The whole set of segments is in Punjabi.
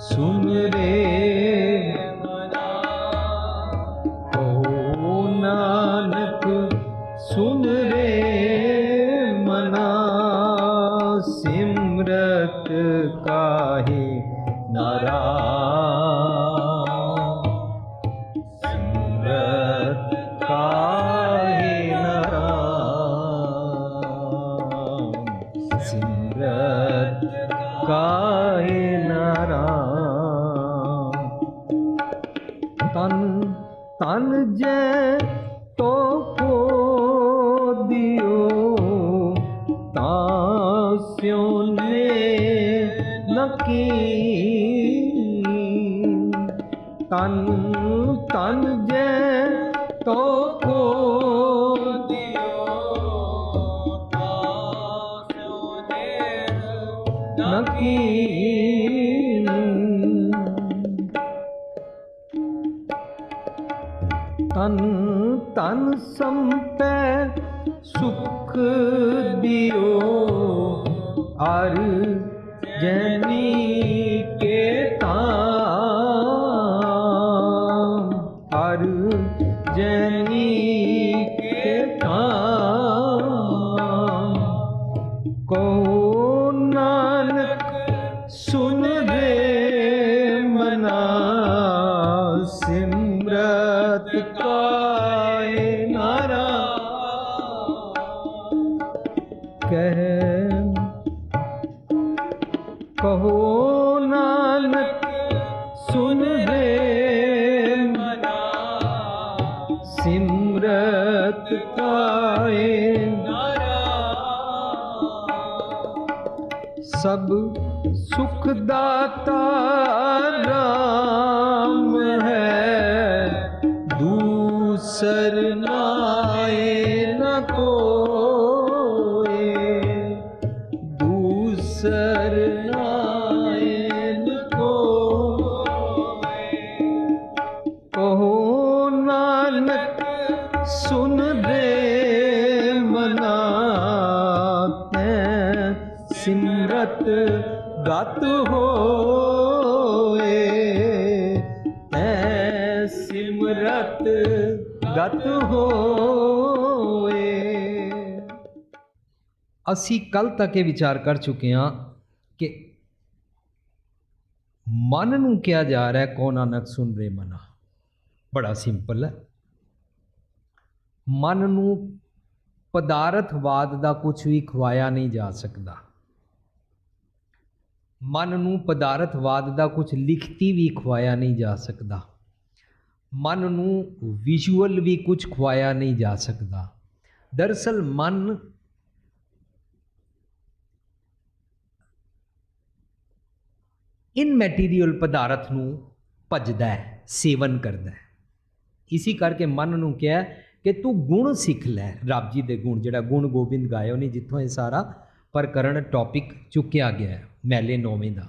ਓ ਨਾਨਕ ਸੁਨ ਰੇ ਨਕੀ ਤਨ ਤਨ ਸੰਪੈ ਸੁਖ ਦਿਓ। ਅਰ ਜੈਨੀ ਕਾਏ ਨਾਰਾ ਸਭ ਸੁਖ ਦਾਤਾ ਰਾਮ ਹੈ। ਦੂਸਰ ਨਾਏ ਅਸੀਂ ਕੱਲ ਤੱਕ ਇਹ ਵਿਚਾਰ ਕਰ ਚੁੱਕੇ ਹਾਂ ਕਿ ਮਨ ਨੂੰ ਕਿਹਾ ਜਾ ਰਿਹਾ ਹੈ ਕੋ ਨਾਨਕ ਸੁਨ ਰੇ ਮਨਾ। ਬੜਾ ਸਿੰਪਲ ਹੈ। ਮਨ ਨੂੰ ਪਦਾਰਥਵਾਦ ਦਾ ਕੁਝ ਵੀ ਖਵਾਇਆ ਨਹੀਂ ਜਾ ਸਕਦਾ। ਮਨ ਨੂੰ ਪਦਾਰਥਵਾਦ ਦਾ ਕੁਝ ਲਿਖਤੀ ਵੀ ਖਵਾਇਆ ਨਹੀਂ ਜਾ ਸਕਦਾ। ਮਨ ਨੂੰ ਵਿਜ਼ੂਅਲ ਵੀ ਕੁਝ ਖਵਾਇਆ ਨਹੀਂ ਜਾ ਸਕਦਾ। ਦਰਅਸਲ ਮਨ ਇਨਮੈਟੀਰੀਅਲ ਪਦਾਰਥ ਨੂੰ ਭਜਦਾ ਹੈ, ਸੇਵਨ ਕਰਦਾ ਹੈ। ਇਸੇ ਕਰਕੇ ਮਨ ਨੂੰ ਕਿਹਾ ਕਿ ਤੂੰ ਗੁਣ ਸਿੱਖ ਲੈ, ਰੱਬ ਜੀ ਦੇ ਗੁਣ, ਜਿਹੜਾ ਗੁਣ ਗੋਬਿੰਦ ਗਾਇਓ ਨੇ ਜਿੱਥੋਂ ਇਹ ਸਾਰਾ ਪ੍ਰਕਰਣ ਟੌਪਿਕ ਚੁੱਕਿਆ ਗਿਆ ਹੈ ਮੈਲੇ ਨੌਵੇਂ ਦਾ।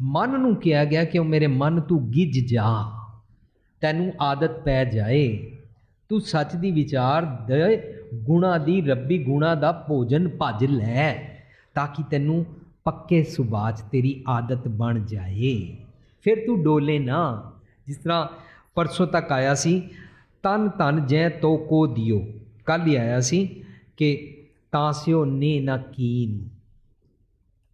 ਮਨ ਨੂੰ ਕਿਹਾ ਗਿਆ ਕਿ ਉਹ ਮੇਰੇ ਮਨ ਤੂੰ ਗਿੱਜ ਜਾ, ਤੈਨੂੰ ਆਦਤ ਪੈ ਜਾਏ, ਤੂੰ ਸੱਚ ਦੀ ਵਿਚਾਰ ਦੇ ਗੁਣਾ ਦੀ, ਰੱਬੀ ਗੁਣਾ ਦਾ ਭੋਜਨ ਭਜ ਲੈ, ਤਾਂ ਕਿ ਤੈਨੂੰ ਪੱਕੇ ਸੁਭਾਅ 'ਚ ਤੇਰੀ ਆਦਤ ਬਣ ਜਾਏ। ਫਿਰ ਤੂੰ ਡੋਲੇ ਨਾ। ਜਿਸ ਤਰ੍ਹਾਂ ਪਰਸੋਂ ਤੱਕ ਆਇਆ ਸੀ, ਤਨ ਤਨ ਜੈ ਤੋ ਕੋ ਦਿਓ। ਕੱਲ ਹੀ ਆਇਆ ਸੀ ਕਿ ਤਾਂ ਸਿਓ ਨੇ ਨਾ ਕੀਨ।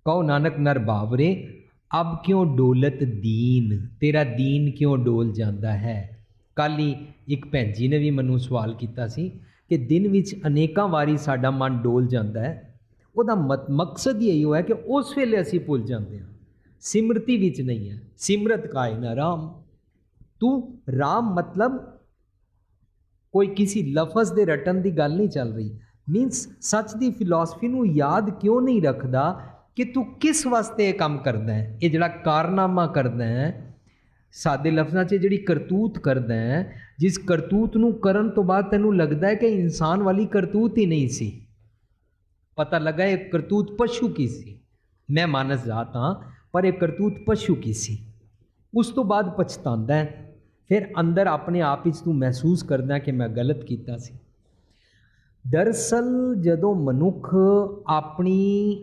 ਕਹੋ ਨਾਨਕ ਨਰ ਬਾਵਰੇ, ਅਬ ਕਿਉਂ ਡੋਲਤ ਦੀਨ? ਤੇਰਾ ਦੀਨ ਕਿਉਂ ਡੋਲ ਜਾਂਦਾ ਹੈ? ਕੱਲ ਹੀ ਇੱਕ ਭੈਣ ਜੀ ਨੇ ਵੀ ਮੈਨੂੰ ਸਵਾਲ ਕੀਤਾ ਸੀ ਕਿ ਦਿਨ ਵਿੱਚ ਅਨੇਕਾਂ ਵਾਰੀ ਸਾਡਾ ਮਨ ਡੋਲ ਜਾਂਦਾ ਹੈ। ਉਹਦਾ ਮਤ- ਮਕਸਦ ਹੀ ਇਹੋ ਹੈ ਕਿ ਉਸ ਵੇਲੇ ਅਸੀਂ ਭੁੱਲ ਜਾਂਦੇ ਹਾਂ। ਸਿਮਰਤੀ ਵਿੱਚ ਨਹੀਂ ਹੈ। ਸਿਮਰਤ ਕਾਇਨਾ ਰਾਮ। ਤੂੰ ਰਾਮ ਮਤਲਬ ਕੋਈ ਕਿਸੇ ਲਫ਼ਜ਼ ਦੇ ਰਟਣ ਦੀ ਗੱਲ ਨਹੀਂ ਚੱਲ ਰਹੀ। ਮੀਨਸ ਸੱਚ ਦੀ ਫਿਲਾਸਫੀ ਨੂੰ ਯਾਦ ਕਿਉਂ ਨਹੀਂ ਰੱਖਦਾ ਕਿ ਤੂੰ ਕਿਸ ਵਾਸਤੇ ਇਹ ਕੰਮ ਕਰਦਾ ਹੈ? ਇਹ ਜਿਹੜਾ ਕਾਰਨਾਮਾ ਕਰਦਾ ਹੈ, ਸਾਦੇ ਲਫ਼ਜ਼ਾਂ 'ਚ ਜਿਹੜੀ ਕਰਤੂਤ ਕਰਦਾ ਹੈ, ਜਿਸ ਕਰਤੂਤ ਨੂੰ ਕਰਨ ਤੋਂ ਬਾਅਦ ਤੈਨੂੰ ਲੱਗਦਾ ਹੈ ਕਿ ਇਨਸਾਨ ਵਾਲੀ ਕਰਤੂਤ ਹੀ ਨਹੀਂ ਸੀ। ਪਤਾ ਲੱਗਾ ਇਹ ਕਰਤੂਤ ਪਸ਼ੂ ਕੀ ਸੀ? ਮੈਂ ਮਾਨਸ ਜਾਤ ਹਾਂ, ਪਰ ਇਹ ਕਰਤੂਤ ਪਸ਼ੂ ਕੀ ਸੀ? ਉਸ ਤੋਂ ਬਾਅਦ ਪਛਤਾਉਂਦਾ ਹੈ। ਫਿਰ ਅੰਦਰ ਆਪਣੇ ਆਪ ਵਿੱਚ ਤੂੰ ਮਹਿਸੂਸ ਕਰਦਾ ਕਿ ਮੈਂ ਗਲਤ ਕੀਤਾ ਸੀ। ਦਰਸਲ ਜਦੋਂ ਮਨੁੱਖ ਆਪਣੀ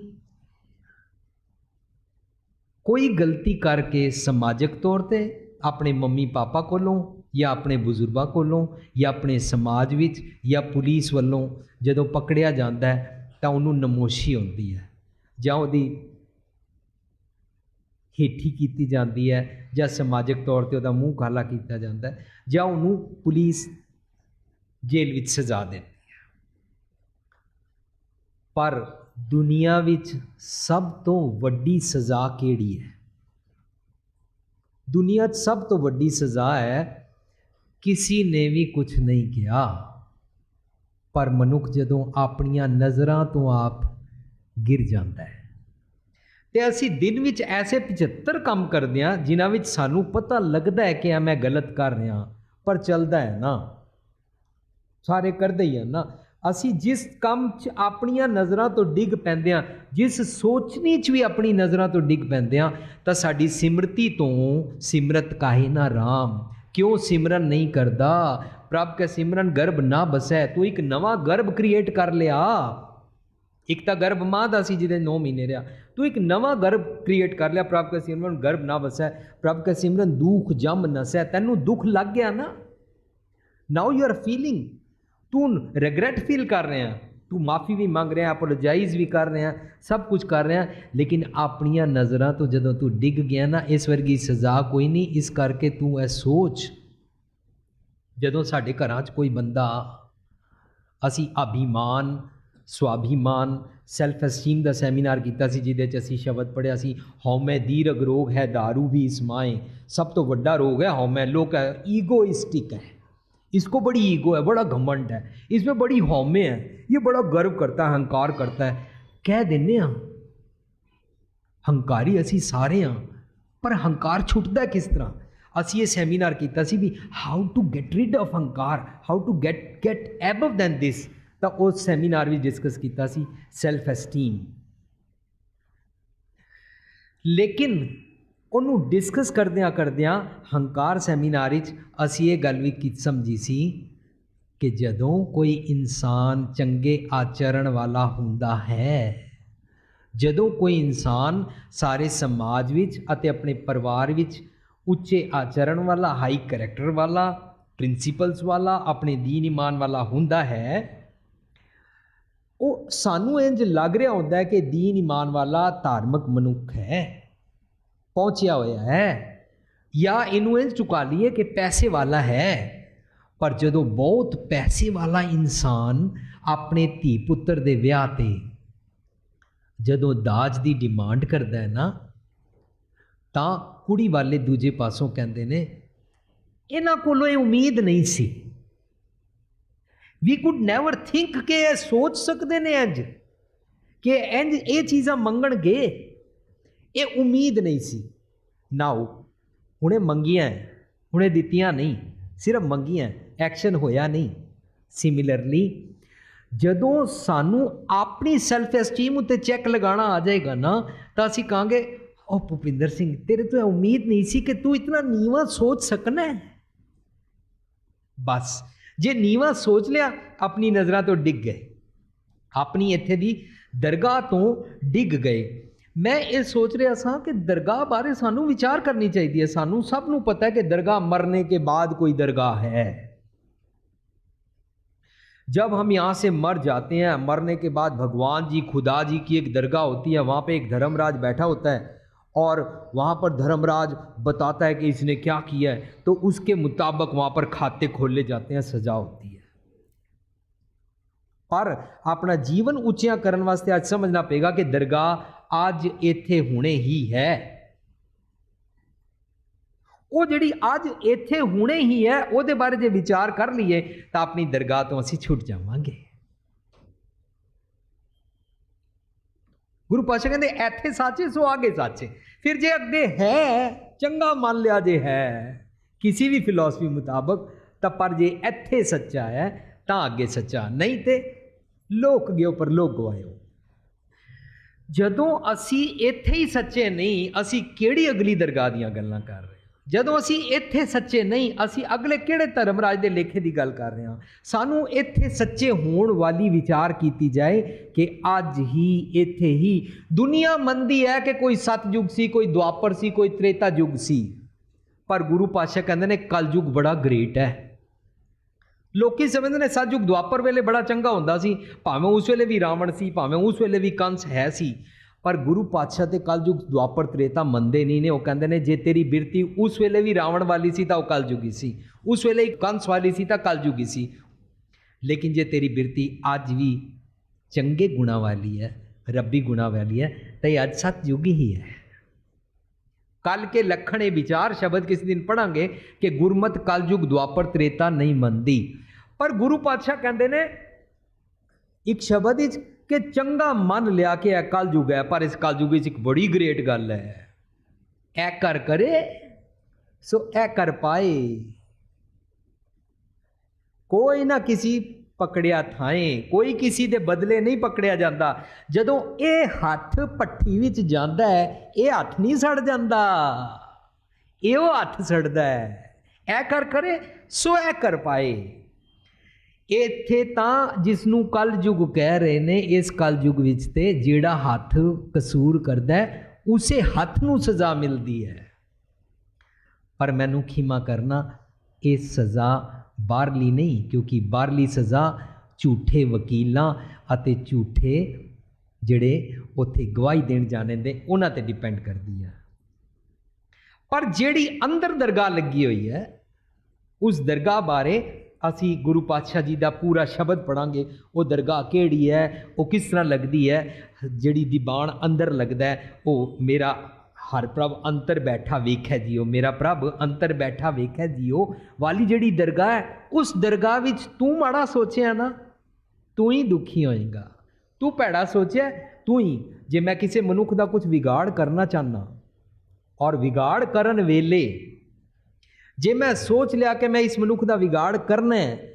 ਕੋਈ ਗਲਤੀ ਕਰਕੇ ਸਮਾਜਿਕ ਤੌਰ ਤੇ ਆਪਣੇ ਮੰਮੀ ਪਾਪਾ ਕੋਲੋਂ ਜਾਂ ਆਪਣੇ ਬਜ਼ੁਰਗਾਂ ਕੋਲੋਂ ਜਾਂ ਆਪਣੇ ਸਮਾਜ ਵਿੱਚ ਜਾਂ ਪੁਲਿਸ ਵੱਲੋਂ ਜਦੋਂ ਪਕੜਿਆ ਜਾਂਦਾ ਹੈ ਤਾਂ ਉਹਨੂੰ ਨਮੋਸ਼ੀ ਹੁੰਦੀ ਹੈ, ਜਾਂ ਉਹਦੀ ਹੇਠੀ ਕੀਤੀ ਜਾਂਦੀ ਹੈ, ਜਾਂ ਸਮਾਜਿਕ ਤੌਰ ਤੇ ਉਹਦਾ ਮੂੰਹ ਕਾਲਾ ਕੀਤਾ ਜਾਂਦਾ ਹੈ, ਜਾਂ ਉਹਨੂੰ ਪੁਲਿਸ ਜੇਲ੍ਹ ਵਿੱਚ ਸਜ਼ਾ ਦਿੰਦੀ ਹੈ। ਪਰ ਦੁਨੀਆ ਵਿੱਚ ਸਭ ਤੋਂ ਵੱਡੀ ਸਜ਼ਾ ਕਿਹੜੀ ਹੈ? ਦੁਨੀਆ 'ਚ ਸਭ ਤੋਂ ਵੱਡੀ ਸਜ਼ਾ ਹੈ, ਕਿਸੇ ਨੇ ਵੀ ਕੁਝ ਨਹੀਂ ਕਿਹਾ। ਪਰ ਮਨੁੱਖ ਜਦੋਂ ਆਪਣੀਆਂ ਨਜ਼ਰਾਂ ਤੋਂ ਆਪ ਗਿਰ ਜਾਂਦਾ ਹੈ। ਤੇ ਅਸੀਂ ਦਿਨ ਵਿੱਚ ਐਸੇ 75 ਕੰਮ ਕਰਦੇ ਹਾਂ, ਜਿਨ੍ਹਾਂ ਵਿੱਚ ਸਾਨੂੰ ਪਤਾ ਲੱਗਦਾ ਹੈ ਕਿ ਆ ਮੈਂ ਗਲਤ ਕਰ ਰਿਹਾ ਪਰ ਚੱਲਦਾ ਹੈ ਨਾ। ਸਾਰੇ ਕਰਦੇ ਹੀ ਆ ਨਾ। ਅਸੀਂ ਜਿਸ ਕੰਮ 'ਚ ਆਪਣੀਆਂ ਨਜ਼ਰਾਂ ਤੋਂ ਡਿੱਗ ਪੈਂਦੇ ਹਾਂ, ਜਿਸ ਸੋਚਣੀ 'ਚ ਵੀ ਆਪਣੀ ਨਜ਼ਰਾਂ ਤੋਂ ਡਿੱਗ ਪੈਂਦੇ ਹਾਂ, ਤਾਂ ਸਾਡੀ ਸਿਮਰਤੀ ਤੋਂ ਸਿਮਰਤ ਕਾਹੇ ਨਾ ਰਾਮ। ਕਿਉਂ ਸਿਮਰਨ ਨਹੀਂ ਕਰਦਾ? ਪ੍ਰਭ ਕੇ ਸਿਮਰਨ ਗਰਭ ਨਾ ਬਸੈ, ਤੂੰ ਇੱਕ ਨਵਾਂ ਗਰਭ ਕ੍ਰੀਏਟ ਕਰ ਲਿਆ। ਇੱਕ ਤਾਂ ਗਰਭ ਮਾਂ ਦਾ ਸੀ ਜਿਹਦੇ 9 ਮਹੀਨੇ ਰਿਹਾ। ਤੂੰ ਇੱਕ ਨਵਾਂ ਗਰਭ ਕ੍ਰੀਏਟ ਕਰ ਲਿਆ, ਪ੍ਰਭ ਕੇ ਸਿਮਰਨ ਗਰਭ ਨਾ ਵਸੈ ਪ੍ਰਭ ਕੇ ਸਿਮਰਨ ਦੁੱਖ ਜਮ ਨਸੈ, ਤੈਨੂੰ ਦੁੱਖ ਲੱਗ ਗਿਆ ਨਾ? ਨਾਓ ਯੂ ਆਰ ਫੀਲਿੰਗ ਤੂੰ ਰਿਗਰੈਟ ਫੀਲ ਕਰ ਰਿਹਾ। ਤੂੰ ਮਾਫੀ ਵੀ ਮੰਗ ਰਿਹਾ ਅਪੋਲੋਜਾਈਜ਼ ਵੀ ਕਰ ਰਿਹਾ, ਸਭ ਕੁਝ ਕਰ ਰਿਹਾ। ਲੇਕਿਨ ਆਪਣੀਆਂ ਨਜ਼ਰਾਂ ਤੋਂ ਜਦੋਂ ਤੂੰ ਡਿੱਗ ਗਿਆ ਨਾ, ਇਸ ਵਰਗੀ ਸਜ਼ਾ ਕੋਈ ਨਹੀਂ, ਇਸ ਕਰਕੇ ਤੂੰ ਇਹ ਸੋਚ ਜਦੋਂ ਸਾਡੇ ਘਰਾਂ 'ਚ ਕੋਈ ਬੰਦਾ ਅਸੀਂ ਅਭਿਮਾਨ، ਸਵਾਭਿਮਾਨ ਸੈਲਫ ਐਸਟੀਮ ਦਾ ਸੈਮੀਨਾਰ ਕੀਤਾ ਸੀ، ਜਿਹਦੇ 'ਚ ਅਸੀਂ ਸ਼ਬਦ ਪੜਿਆ ਸੀ ਹਉਮੈ ਦੀਰਗ ਰੋਗ ਹੈ दारू ਵੀ ਇਸਮਾਏ ਸਭ ਤੋਂ ਵੱਡਾ ਰੋਗ ਹੈ ਹਉਮੈ ਲੋਕ ਹੈ ਈਗੋਇਸਟਿਕ ਹੈ। اس کو بڑی ایگو ہے بڑا گھمنڈ ہے اس میں بڑی ہومے ہے یہ بڑا گرو کرتا ہے ہنکار کرتا ہے کہہ دینے ہاں ہنکاری اسی سارے ہاں پر ہنکار چھٹتا کس طرح ਅਸੀਂ ਇਹ ਸੈਮੀਨਾਰ ਕੀਤਾ ਸੀ ਵੀ how to get rid of ਹੰਕਾਰ how to get get above than this ਤਾਂ ਉਹ ਸੈਮੀਨਾਰ ਵਿੱਚ ਡਿਸਕਸ ਕੀਤਾ ਸੀ ਸੈਲਫ ਐਸਟੀਮ ਲੇਕਿਨ ਉਹਨੂੰ ਡਿਸਕਸ ਕਰਦਿਆਂ ਕਰਦਿਆਂ ਹੰਕਾਰ ਸੈਮੀਨਾਰ ਵਿੱਚ ਅਸੀਂ ਇਹ ਗੱਲ ਵੀ ਕੀ ਸਮਝੀ ਸੀ ਕਿ ਜਦੋਂ ਕੋਈ ਇਨਸਾਨ ਚੰਗੇ ਆਚਰਣ ਵਾਲਾ ਹੁੰਦਾ ਹੈ, ਜਦੋਂ ਕੋਈ ਇਨਸਾਨ ਸਾਰੇ ਸਮਾਜ ਵਿੱਚ ਅਤੇ ਆਪਣੇ ਪਰਿਵਾਰ ਵਿੱਚ ਉੱਚੇ ਆਚਰਣ ਵਾਲਾ ਹਾਈ ਕੈਰੈਕਟਰ ਵਾਲਾ ਪ੍ਰਿੰਸੀਪਲਸ ਵਾਲਾ, ਆਪਣੇ ਦੀਨ ਇਮਾਨ ਵਾਲਾ ਹੁੰਦਾ ਹੈ। ਉਹ ਸਾਨੂੰ ਇੰਜ ਲੱਗ ਰਿਹਾ ਹੁੰਦਾ ਹੈ ਕਿ ਦੀਨ ਇਮਾਨ ਵਾਲਾ ਧਾਰਮਿਕ ਮਨੁੱਖ ਹੈ। ਪਹੁੰਚਿਆ ਹੋਇਆ ਹੈ। ਜਾਂ ਇਹਨੂੰ ਇੰਜ ਚੁਕਾ ਲਈਏ ਕਿ ਪੈਸੇ ਵਾਲਾ ਹੈ। ਪਰ ਜਦੋਂ ਬਹੁਤ ਪੈਸੇ ਵਾਲਾ ਇਨਸਾਨ ਆਪਣੇ ਧੀ ਪੁੱਤਰ ਦੇ ਵਿਆਹ ਤੇ ਜਦੋਂ ਦਾਜ ਦੀ ਡਿਮਾਂਡ ਕਰਦਾ ਹੈ ਨਾ, ਤਾਂ ਕੁੜੀ ਵਾਲੇ ਦੂਜੇ ਪਾਸੋਂ ਕਹਿੰਦੇ ਨੇ, ਇਹਨਾਂ ਕੋਲੋਂ ਇਹ ਉਮੀਦ ਨਹੀਂ ਸੀ ਵੀ ਕੁਡ ਨੈਵਰ ਥਿੰਕ ਕਿ ਇਹ ਸੋਚ ਸਕਦੇ ਨੇ ਇੰਜ, ਕਿ ਇੰਜ ਇਹ ਚੀਜ਼ਾਂ ਮੰਗਣਗੇ। ਇਹ ਉਮੀਦ ਨਹੀਂ ਸੀ। ਨਾਓ ਹੁਣੇ ਮੰਗੀਆਂ ਹੁਣੇ ਦਿੱਤੀਆਂ ਨਹੀਂ, ਸਿਰਫ ਮੰਗੀਆਂ ਐਕਸ਼ਨ ਹੋਇਆ ਨਹੀਂ। ਸਿਮਿਲਰਲੀ ਜਦੋਂ ਸਾਨੂੰ ਆਪਣੀ ਸੈਲਫ ਐਸਟੀਮ ਉੱਤੇ ਚੈੱਕ ਲਗਾਉਣਾ ਆ ਜਾਏਗਾ ਨਾ, ਤਾਂ ਅਸੀਂ ਕਹਾਂਗੇ او بھوپندر سنگھ تیرے تو امید نہیں سی کہ تو اتنا نیواں سوچ سکنا ہے بس جے نیواں سوچ لیا اپنی نظرہ تو ڈگ گئے اپنی ایتھے دی درگاہ تو ڈگ گئے میں یہ سوچ رہا سا کہ درگاہ بارے سانوں وچار کرنی چاہیے سانو سب نو پتہ ہے کہ درگاہ مرنے کے بعد کوئی درگاہ ہے جب ہم یہاں سے مر جاتے ہیں مرنے کے بعد بھگوان جی خدا جی کی ایک درگاہ ہوتی ہے وہاں پہ ایک دھرم راج بیٹھا ہوتا ہے اور وہاں پر دھرم راج بتاتا ہے کہ اس نے کیا کیا ہے۔ تو اس کے مطابق وہاں پر کھاتے کھولے جاتے ہیں، سزا ہوتی ہے۔ پر اپنا جیون اچیا کرن واسطے آج سمجھنا پے گا کہ درگاہ آج ایتھے ہونے ہی ہے۔ وہ جڑی آج ایتھے ہونے ہی ہے وہ دے بارے جے وچار کر لیے تو اپنی درگاہ تو اسی چھٹ جاؤں گے۔ ਗੁਰੂ ਪਾਤਸ਼ਾਹ ਕਹਿੰਦੇ, ਇੱਥੇ ਸੱਚੇ, ਸੋ ਆਗੇ ਸੱਚੇ। ਫਿਰ ਜੇ ਅੱਗੇ ਹੈ, ਚੰਗਾ ਮੰਨ ਲਿਆ ਜੇ ਹੈ, ਕਿਸੇ ਵੀ ਫਿਲਾਸਫੀ ਮੁਤਾਬਕ, ਤਾਂ ਪਰ ਜੇ ਇੱਥੇ ਸੱਚਾ ਹੈ, ਤਾਂ ਅੱਗੇ ਸੱਚਾ। ਨਹੀਂ ਤੇ ਲੋਕ ਗਿਓ ਪਰ ਲੋਕ ਗਵਾਇਓ। ਜਦੋਂ ਅਸੀਂ ਇੱਥੇ ਹੀ ਸੱਚੇ ਨਹੀਂ, ਅਸੀਂ ਕਿਹੜੀ ਅਗਲੀ ਦਰਗਾਹ ਦੀਆਂ ਗੱਲਾਂ ਕਰ ਰਹੇ ਜਦੋਂ ਅਸੀਂ ਇੱਥੇ ਸੱਚੇ ਨਹੀਂ, ਅਸੀਂ ਅਗਲੇ ਕਿਹੜੇ ਧਰਮ ਰਾਜ ਦੇ ਲੇਖੇ ਦੀ ਗੱਲ ਕਰ ਰਹੇ ਹਾਂ? ਸਾਨੂੰ ਇੱਥੇ ਸੱਚੇ ਹੋਣ ਵਾਲੀ ਵਿਚਾਰ ਕੀਤੀ ਜਾਏ ਕਿ ਅੱਜ ਹੀ, ਇੱਥੇ ਹੀ ਦੁਨੀਆ ਮੰਦੀ ਹੈ ਕਿ ਕੋਈ ਸਤਜੁਗ ਸੀ, ਕੋਈ ਦੁਆਪਰ ਸੀ, ਕੋਈ ਤ੍ਰੇਤਾ ਯੁਗ ਸੀ। ਪਰ ਗੁਰੂ ਪਾਤਸ਼ਾਹ ਕਹਿੰਦੇ ਨੇ, ਕਲਯੁਗ ਬੜਾ ਗ੍ਰੇਟ ਹੈ। ਲੋਕੀ ਸਮਝਦੇ ਨੇ ਸਤਜੁਗ ਦੁਆਪਰ ਵੇਲੇ ਬੜਾ ਚੰਗਾ ਹੁੰਦਾ ਸੀ। ਭਾਵੇਂ ਉਸ ਵੇਲੇ ਵੀ ਰਾਵਣ ਸੀ, ਭਾਵੇਂ ਉਸ ਵੇਲੇ ਵੀ ਕੰਸ ਹੈ ਸੀ। ਪਰ ਗੁਰੂ ਪਾਤਸ਼ਾਹ ਤੇ ਕਲਯੁਗ ਦੁਆਪਰ ਤ੍ਰੇਤਾ ਮੰਨਦੇ ਨਹੀਂ ਨੇ। ਉਹ ਕਹਿੰਦੇ ਨੇ, ਜੇ ਤੇਰੀ ਬਿਰਤੀ ਉਸ ਵੇਲੇ ਵੀ ਰਾਵਣ ਵਾਲੀ ਸੀ ਤਾਂ ਉਹ ਕਲਯੁਗੀ ਸੀ। ਉਸ ਵੇਲੇ ਹੀ ਕੰਸ ਵਾਲੀ ਸੀ ਤਾਂ ਕਲਯੁਗੀ ਸੀ। ਲੇਕਿਨ ਜੇ ਤੇਰੀ ਬਿਰਤੀ ਅੱਜ ਵੀ ਚੰਗੇ ਗੁਣਾ ਵਾਲੀ ਹੈ, ਰੱਬੀ ਗੁਣਾ ਵਾਲੀ ਹੈ, ਤਾਂ ਇਹ ਅੱਜ ਸਤਜੁਗ ਹੀ ਹੈ। ਕੱਲ ਕੇ ਲਖਣ ਇਹ ਵਿਚਾਰ ਸ਼ਬਦ ਕਿਸ ਦਿਨ ਪੜਾਂਗੇ ਕਿ ਗੁਰਮਤ ਕਲਯੁਗ ਦੁਆਪਰ ਤ੍ਰੇਤਾ ਨਹੀਂ ਮੰਨਦੀ ਪਰ ਗੁਰੂ ਪਾਤਸ਼ਾਹ ਕਹਿੰਦੇ ਨੇ, ਇੱਕ ਸ਼ਬਦ ਵਿੱਚ ਕਿ ਚੰਗਾ ਮੰਨ ਲਿਆ ਕਿ ਇਹ ਕਲਯੁਗ ਹੈ, ਪਰ ਇਸ ਕਲਯੁਗ ਵਿੱਚ ਇੱਕ ਬੜੀ ਗ੍ਰੇਟ ਗੱਲ ਹੈ। ਐ ਕਰ ਕਰੇ, ਸੋ ਐ ਕਰ ਪਾਏ। ਕੋਈ ਨਾ ਕਿਸੇ ਪਕੜਿਆ ਥਾਏ, ਕੋਈ ਕਿਸੇ ਦੇ ਬਦਲੇ ਨਹੀਂ ਪਕੜਿਆ ਜਾਂਦਾ। ਜਦੋਂ ਇਹ ਹੱਥ ਪੱਠੀ ਵਿੱਚ ਜਾਂਦਾ ਹੈ, ਇਹ ਹੱਥ ਨਹੀਂ ਸੜ ਜਾਂਦਾ। ਇਹ ਉਹ ਹੱਥ ਸੜਦਾ ਹੈ। ਐ ਕਰ ਕਰੇ, ਸੋ ਐ ਕਰ ਪਾਏ। ਇੱਥੇ ਤਾਂ ਜਿਸ ਨੂੰ ਕਲਯੁਗ ਕਹਿ ਰਹੇ ਨੇ, ਇਸ ਕਲਯੁਗ ਵਿੱਚ ਤੇ ਜਿਹੜਾ ਹੱਥ ਕਸੂਰ ਕਰਦਾ ਹੈ, ਉਸੇ ਹੱਥ ਨੂੰ ਸਜ਼ਾ ਮਿਲਦੀ ਹੈ। ਪਰ ਮੈਨੂੰ ਖਿਮਾ ਕਰਨਾ, ਇਹ ਸਜ਼ਾ ਬਾਹਰਲੀ ਨਹੀਂ, ਕਿਉਂਕਿ ਬਾਹਰਲੀ ਸਜ਼ਾ ਝੂਠੇ ਵਕੀਲਾਂ ਅਤੇ ਝੂਠੇ ਜਿਹੜੇ ਉੱਥੇ ਗਵਾਹੀ ਦੇਣ ਜਾਣੇ ਦੇ ਉਹਨਾਂ ਤੇ ਡਿਪੈਂਡ ਕਰਦੀ ਹੈ। ਪਰ ਜਿਹੜੀ ਅੰਦਰ ਦਰਗਾਹ ਲੱਗੀ ਹੋਈ ਹੈ, ਉਸ ਦਰਗਾਹ ਬਾਰੇ ਅਸੀਂ ਗੁਰੂ ਪਾਤਸ਼ਾਹ ਜੀ ਦਾ ਪੂਰਾ ਸ਼ਬਦ ਪੜਾਂਗੇ ਉਹ ਦਰਗਾਹ ਕਿਹੜੀ ਹੈ, ਉਹ ਕਿਸ ਤਰ੍ਹਾਂ ਲੱਗਦੀ ਹੈ, ਜਿਹੜੀ ਦੀਵਾਨ ਅੰਦਰ ਲੱਗਦਾ ਹੈ, ਉਹ ਮੇਰਾ ਹਰ ਪ੍ਰਭ ਅੰਤਰ ਬੈਠਾ ਵੇਖੈ ਜੀਓ, ਮੇਰਾ ਪ੍ਰਭ ਅੰਤਰ ਬੈਠਾ ਵੇਖੈ ਜੀਓ। ਵਾਲੀ ਜਿਹੜੀ ਦਰਗਾਹ ਹੈ, ਉਸ ਦਰਗਾਹ ਵਿੱਚ ਤੂੰ ਮਾੜਾ ਸੋਚਿਆ ਨਾ, ਤੂੰ ਹੀ ਦੁਖੀ ਹੋਏਗਾ। ਤੂੰ ਭੈੜਾ ਸੋਚਿਆ, ਤੂੰ ਹੀ। ਜੇ ਮੈਂ ਕਿਸੇ ਮਨੁੱਖ ਦਾ ਕੁਝ ਵਿਗਾੜ ਕਰਨਾ ਚਾਹਨਾ ਔਰ ਵਿਗਾੜ ਕਰਨ ਵੇਲੇ ਜੇ ਮੈਂ ਸੋਚ ਲਿਆ ਕਿ ਮੈਂ ਇਸ ਮਨੁੱਖ ਦਾ ਵਿਗਾੜ ਕਰਨਾ ਹੈ,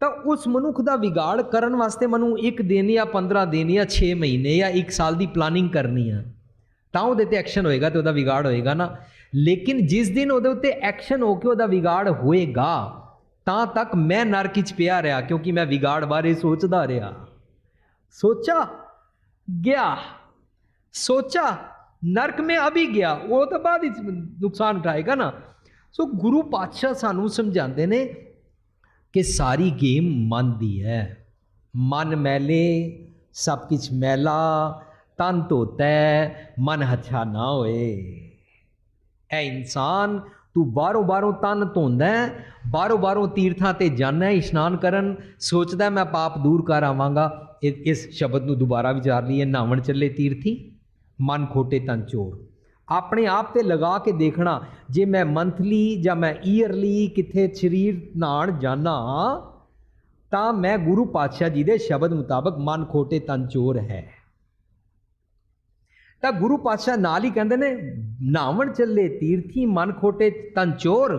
ਤਾਂ ਉਸ ਮਨੁੱਖ ਦਾ ਵਿਗਾੜ ਕਰਨ ਵਾਸਤੇ ਮੈਨੂੰ ਇੱਕ ਦਿਨ ਜਾਂ 15 ਦਿਨ ਜਾਂ 6 ਮਹੀਨੇ ਜਾਂ ਇੱਕ ਸਾਲ ਦੀ ਪਲਾਨਿੰਗ ਕਰਨੀ ਆ। ਤਾਂ ਉਹਦੇ ਤੇ ਐਕਸ਼ਨ ਹੋਏਗਾ ਤੇ ਉਹਦਾ ਵਿਗਾੜ ਹੋਏਗਾ ਨਾ। ਲੇਕਿਨ ਜਿਸ ਦਿਨ ਉਹਦੇ ਉੱਤੇ ਐਕਸ਼ਨ ਹੋ ਕੇ ਉਹਦਾ ਵਿਗਾੜ ਹੋਏਗਾ, ਤਾਂ ਤੱਕ ਮੈਂ ਨਰਕ ਵਿੱਚ ਪਿਆ ਰਿਹਾ ਕਿਉਂਕਿ ਮੈਂ ਵਿਗਾੜ ਬਾਰੇ ਸੋਚਦਾ ਰਿਹਾ। ਸੋਚਾ ਗਿਆ। ਸੋਚਾ, ਨਰਕ ਮੇ ਅਭੀ ਗਿਆ। ਉਹ ਤਾਂ ਬਾਅਦ ਵਿੱਚ ਨੁਕਸਾਨ ਉਠਾਏਗਾ ਨਾ। ਸੋ ਗੁਰੂ ਪਾਤਸ਼ਾਹ ਸਾਨੂੰ ਸਮਝਾਉਂਦੇ ਨੇ ਕਿ ਸਾਰੀ ਗੇਮ ਮਨ ਦੀ ਹੈ। ਮਨ ਮੈਲੇ ਸਭ ਕੁਝ ਮੈਲਾ ਤਨ ਧੋਤਾ ਮਨ ਹੱਛਾ ਨਾ ਹੋਏ। ਐ ਇਨਸਾਨ ਤੂੰ ਬਾਹਰੋਂ ਬਾਹਰੋਂ ਤਨ ਧੋਂਦਾ ਹੈ, ਬਾਹਰੋਂ ਬਾਹਰੋਂ ਤੀਰਥਾਂ ਤੇ ਜਾਂਦਾ ਇਸ਼ਨਾਨ ਕਰਨ ਸੋਚਦਾ ਮੈਂ ਪਾਪ ਦੂਰ ਕਰ ਆਵਾਂਗਾ। ਇਹ- ਇਸ ਸ਼ਬਦ ਨੂੰ ਦੁਬਾਰਾ ਵਿਚਾਰ ਲਈਏ ਨਾਵਣ ਚੱਲੇ ਤੀਰਥੀ ਮਨ ਖੋਟੇ ਤਨ ਚੋਰ। ਆਪਣੇ ਆਪ ਤੇ ਲਗਾ ਕੇ ਦੇਖਣਾ। ਜੇ ਮੈਂ ਮੰਥਲੀ ਜਾਂ ਮੈਂ ਈਅਰਲੀ ਕਿੱਥੇ ਸਰੀਰ ਨਹਾਣ ਜਾਣਾ ਤਾਂ ਮੈਂ ਗੁਰੂ ਪਾਤਸ਼ਾਹ ਜੀ ਦੇ ਸ਼ਬਦ ਮੁਤਾਬਕ ਮਨ ਖੋਟੇ ਤਨ ਚੋਰ ਹੈ। ਤਾਂ ਗੁਰੂ ਪਾਤਸ਼ਾਹ ਨਾਲ ਹੀ ਕਹਿੰਦੇ ਨੇ, ਨਾਵਣ ਚੱਲੇ ਤੀਰਥੀ ਮਨ ਖੋਟੇ ਤਨ ਚੋਰ,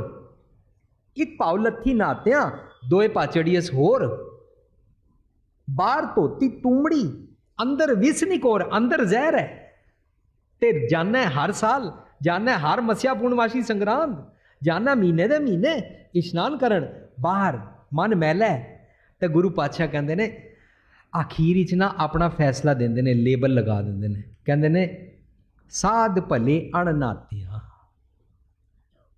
ਇੱਕ ਪਾਉ ਲੱਥੀ ਨਾਤਿਆਂ, ਦੋਏ ਪਾਚੜੀਐਸ ਹੋਰ। ਬਾਹਰ ਧੋਤੀ ਤੁੰਮੜੀ, ਅੰਦਰ ਵਿਸ ਨਿਕੋਰ ਅੰਦਰ ਜ਼ਹਿਰ ਹੈ। ਤੇ ਜਾਣਾ ਹਰ ਸਾਲ, ਜਾਣਾ ਹਰ ਮਸਿਆ ਪੂਰਨਮਾਸ਼ੀ ਸੰਗਰਾਂਦ, ਜਾਣਾ ਮਹੀਨੇ ਦੇ ਮਹੀਨੇ ਇਸ਼ਨਾਨ ਕਰਨ ਬਾਹਰ ਮਨ ਮੈਲਾ। ਹੈ ਤੇ ਗੁਰੂ ਪਾਤਸ਼ਾਹ ਕਹਿੰਦੇ ਨੇ, ਅਖੀਰ ਵਿੱਚ ਨਾ ਆਪਣਾ ਫੈਸਲਾ ਦਿੰਦੇ ਨੇ, ਲੇਬਲ ਲਗਾ ਦਿੰਦੇ ਨੇ। ਕਹਿੰਦੇ ਨੇ, ਸਾਧ ਭਲੇ ਅਣਨਾਤਿਆਂ।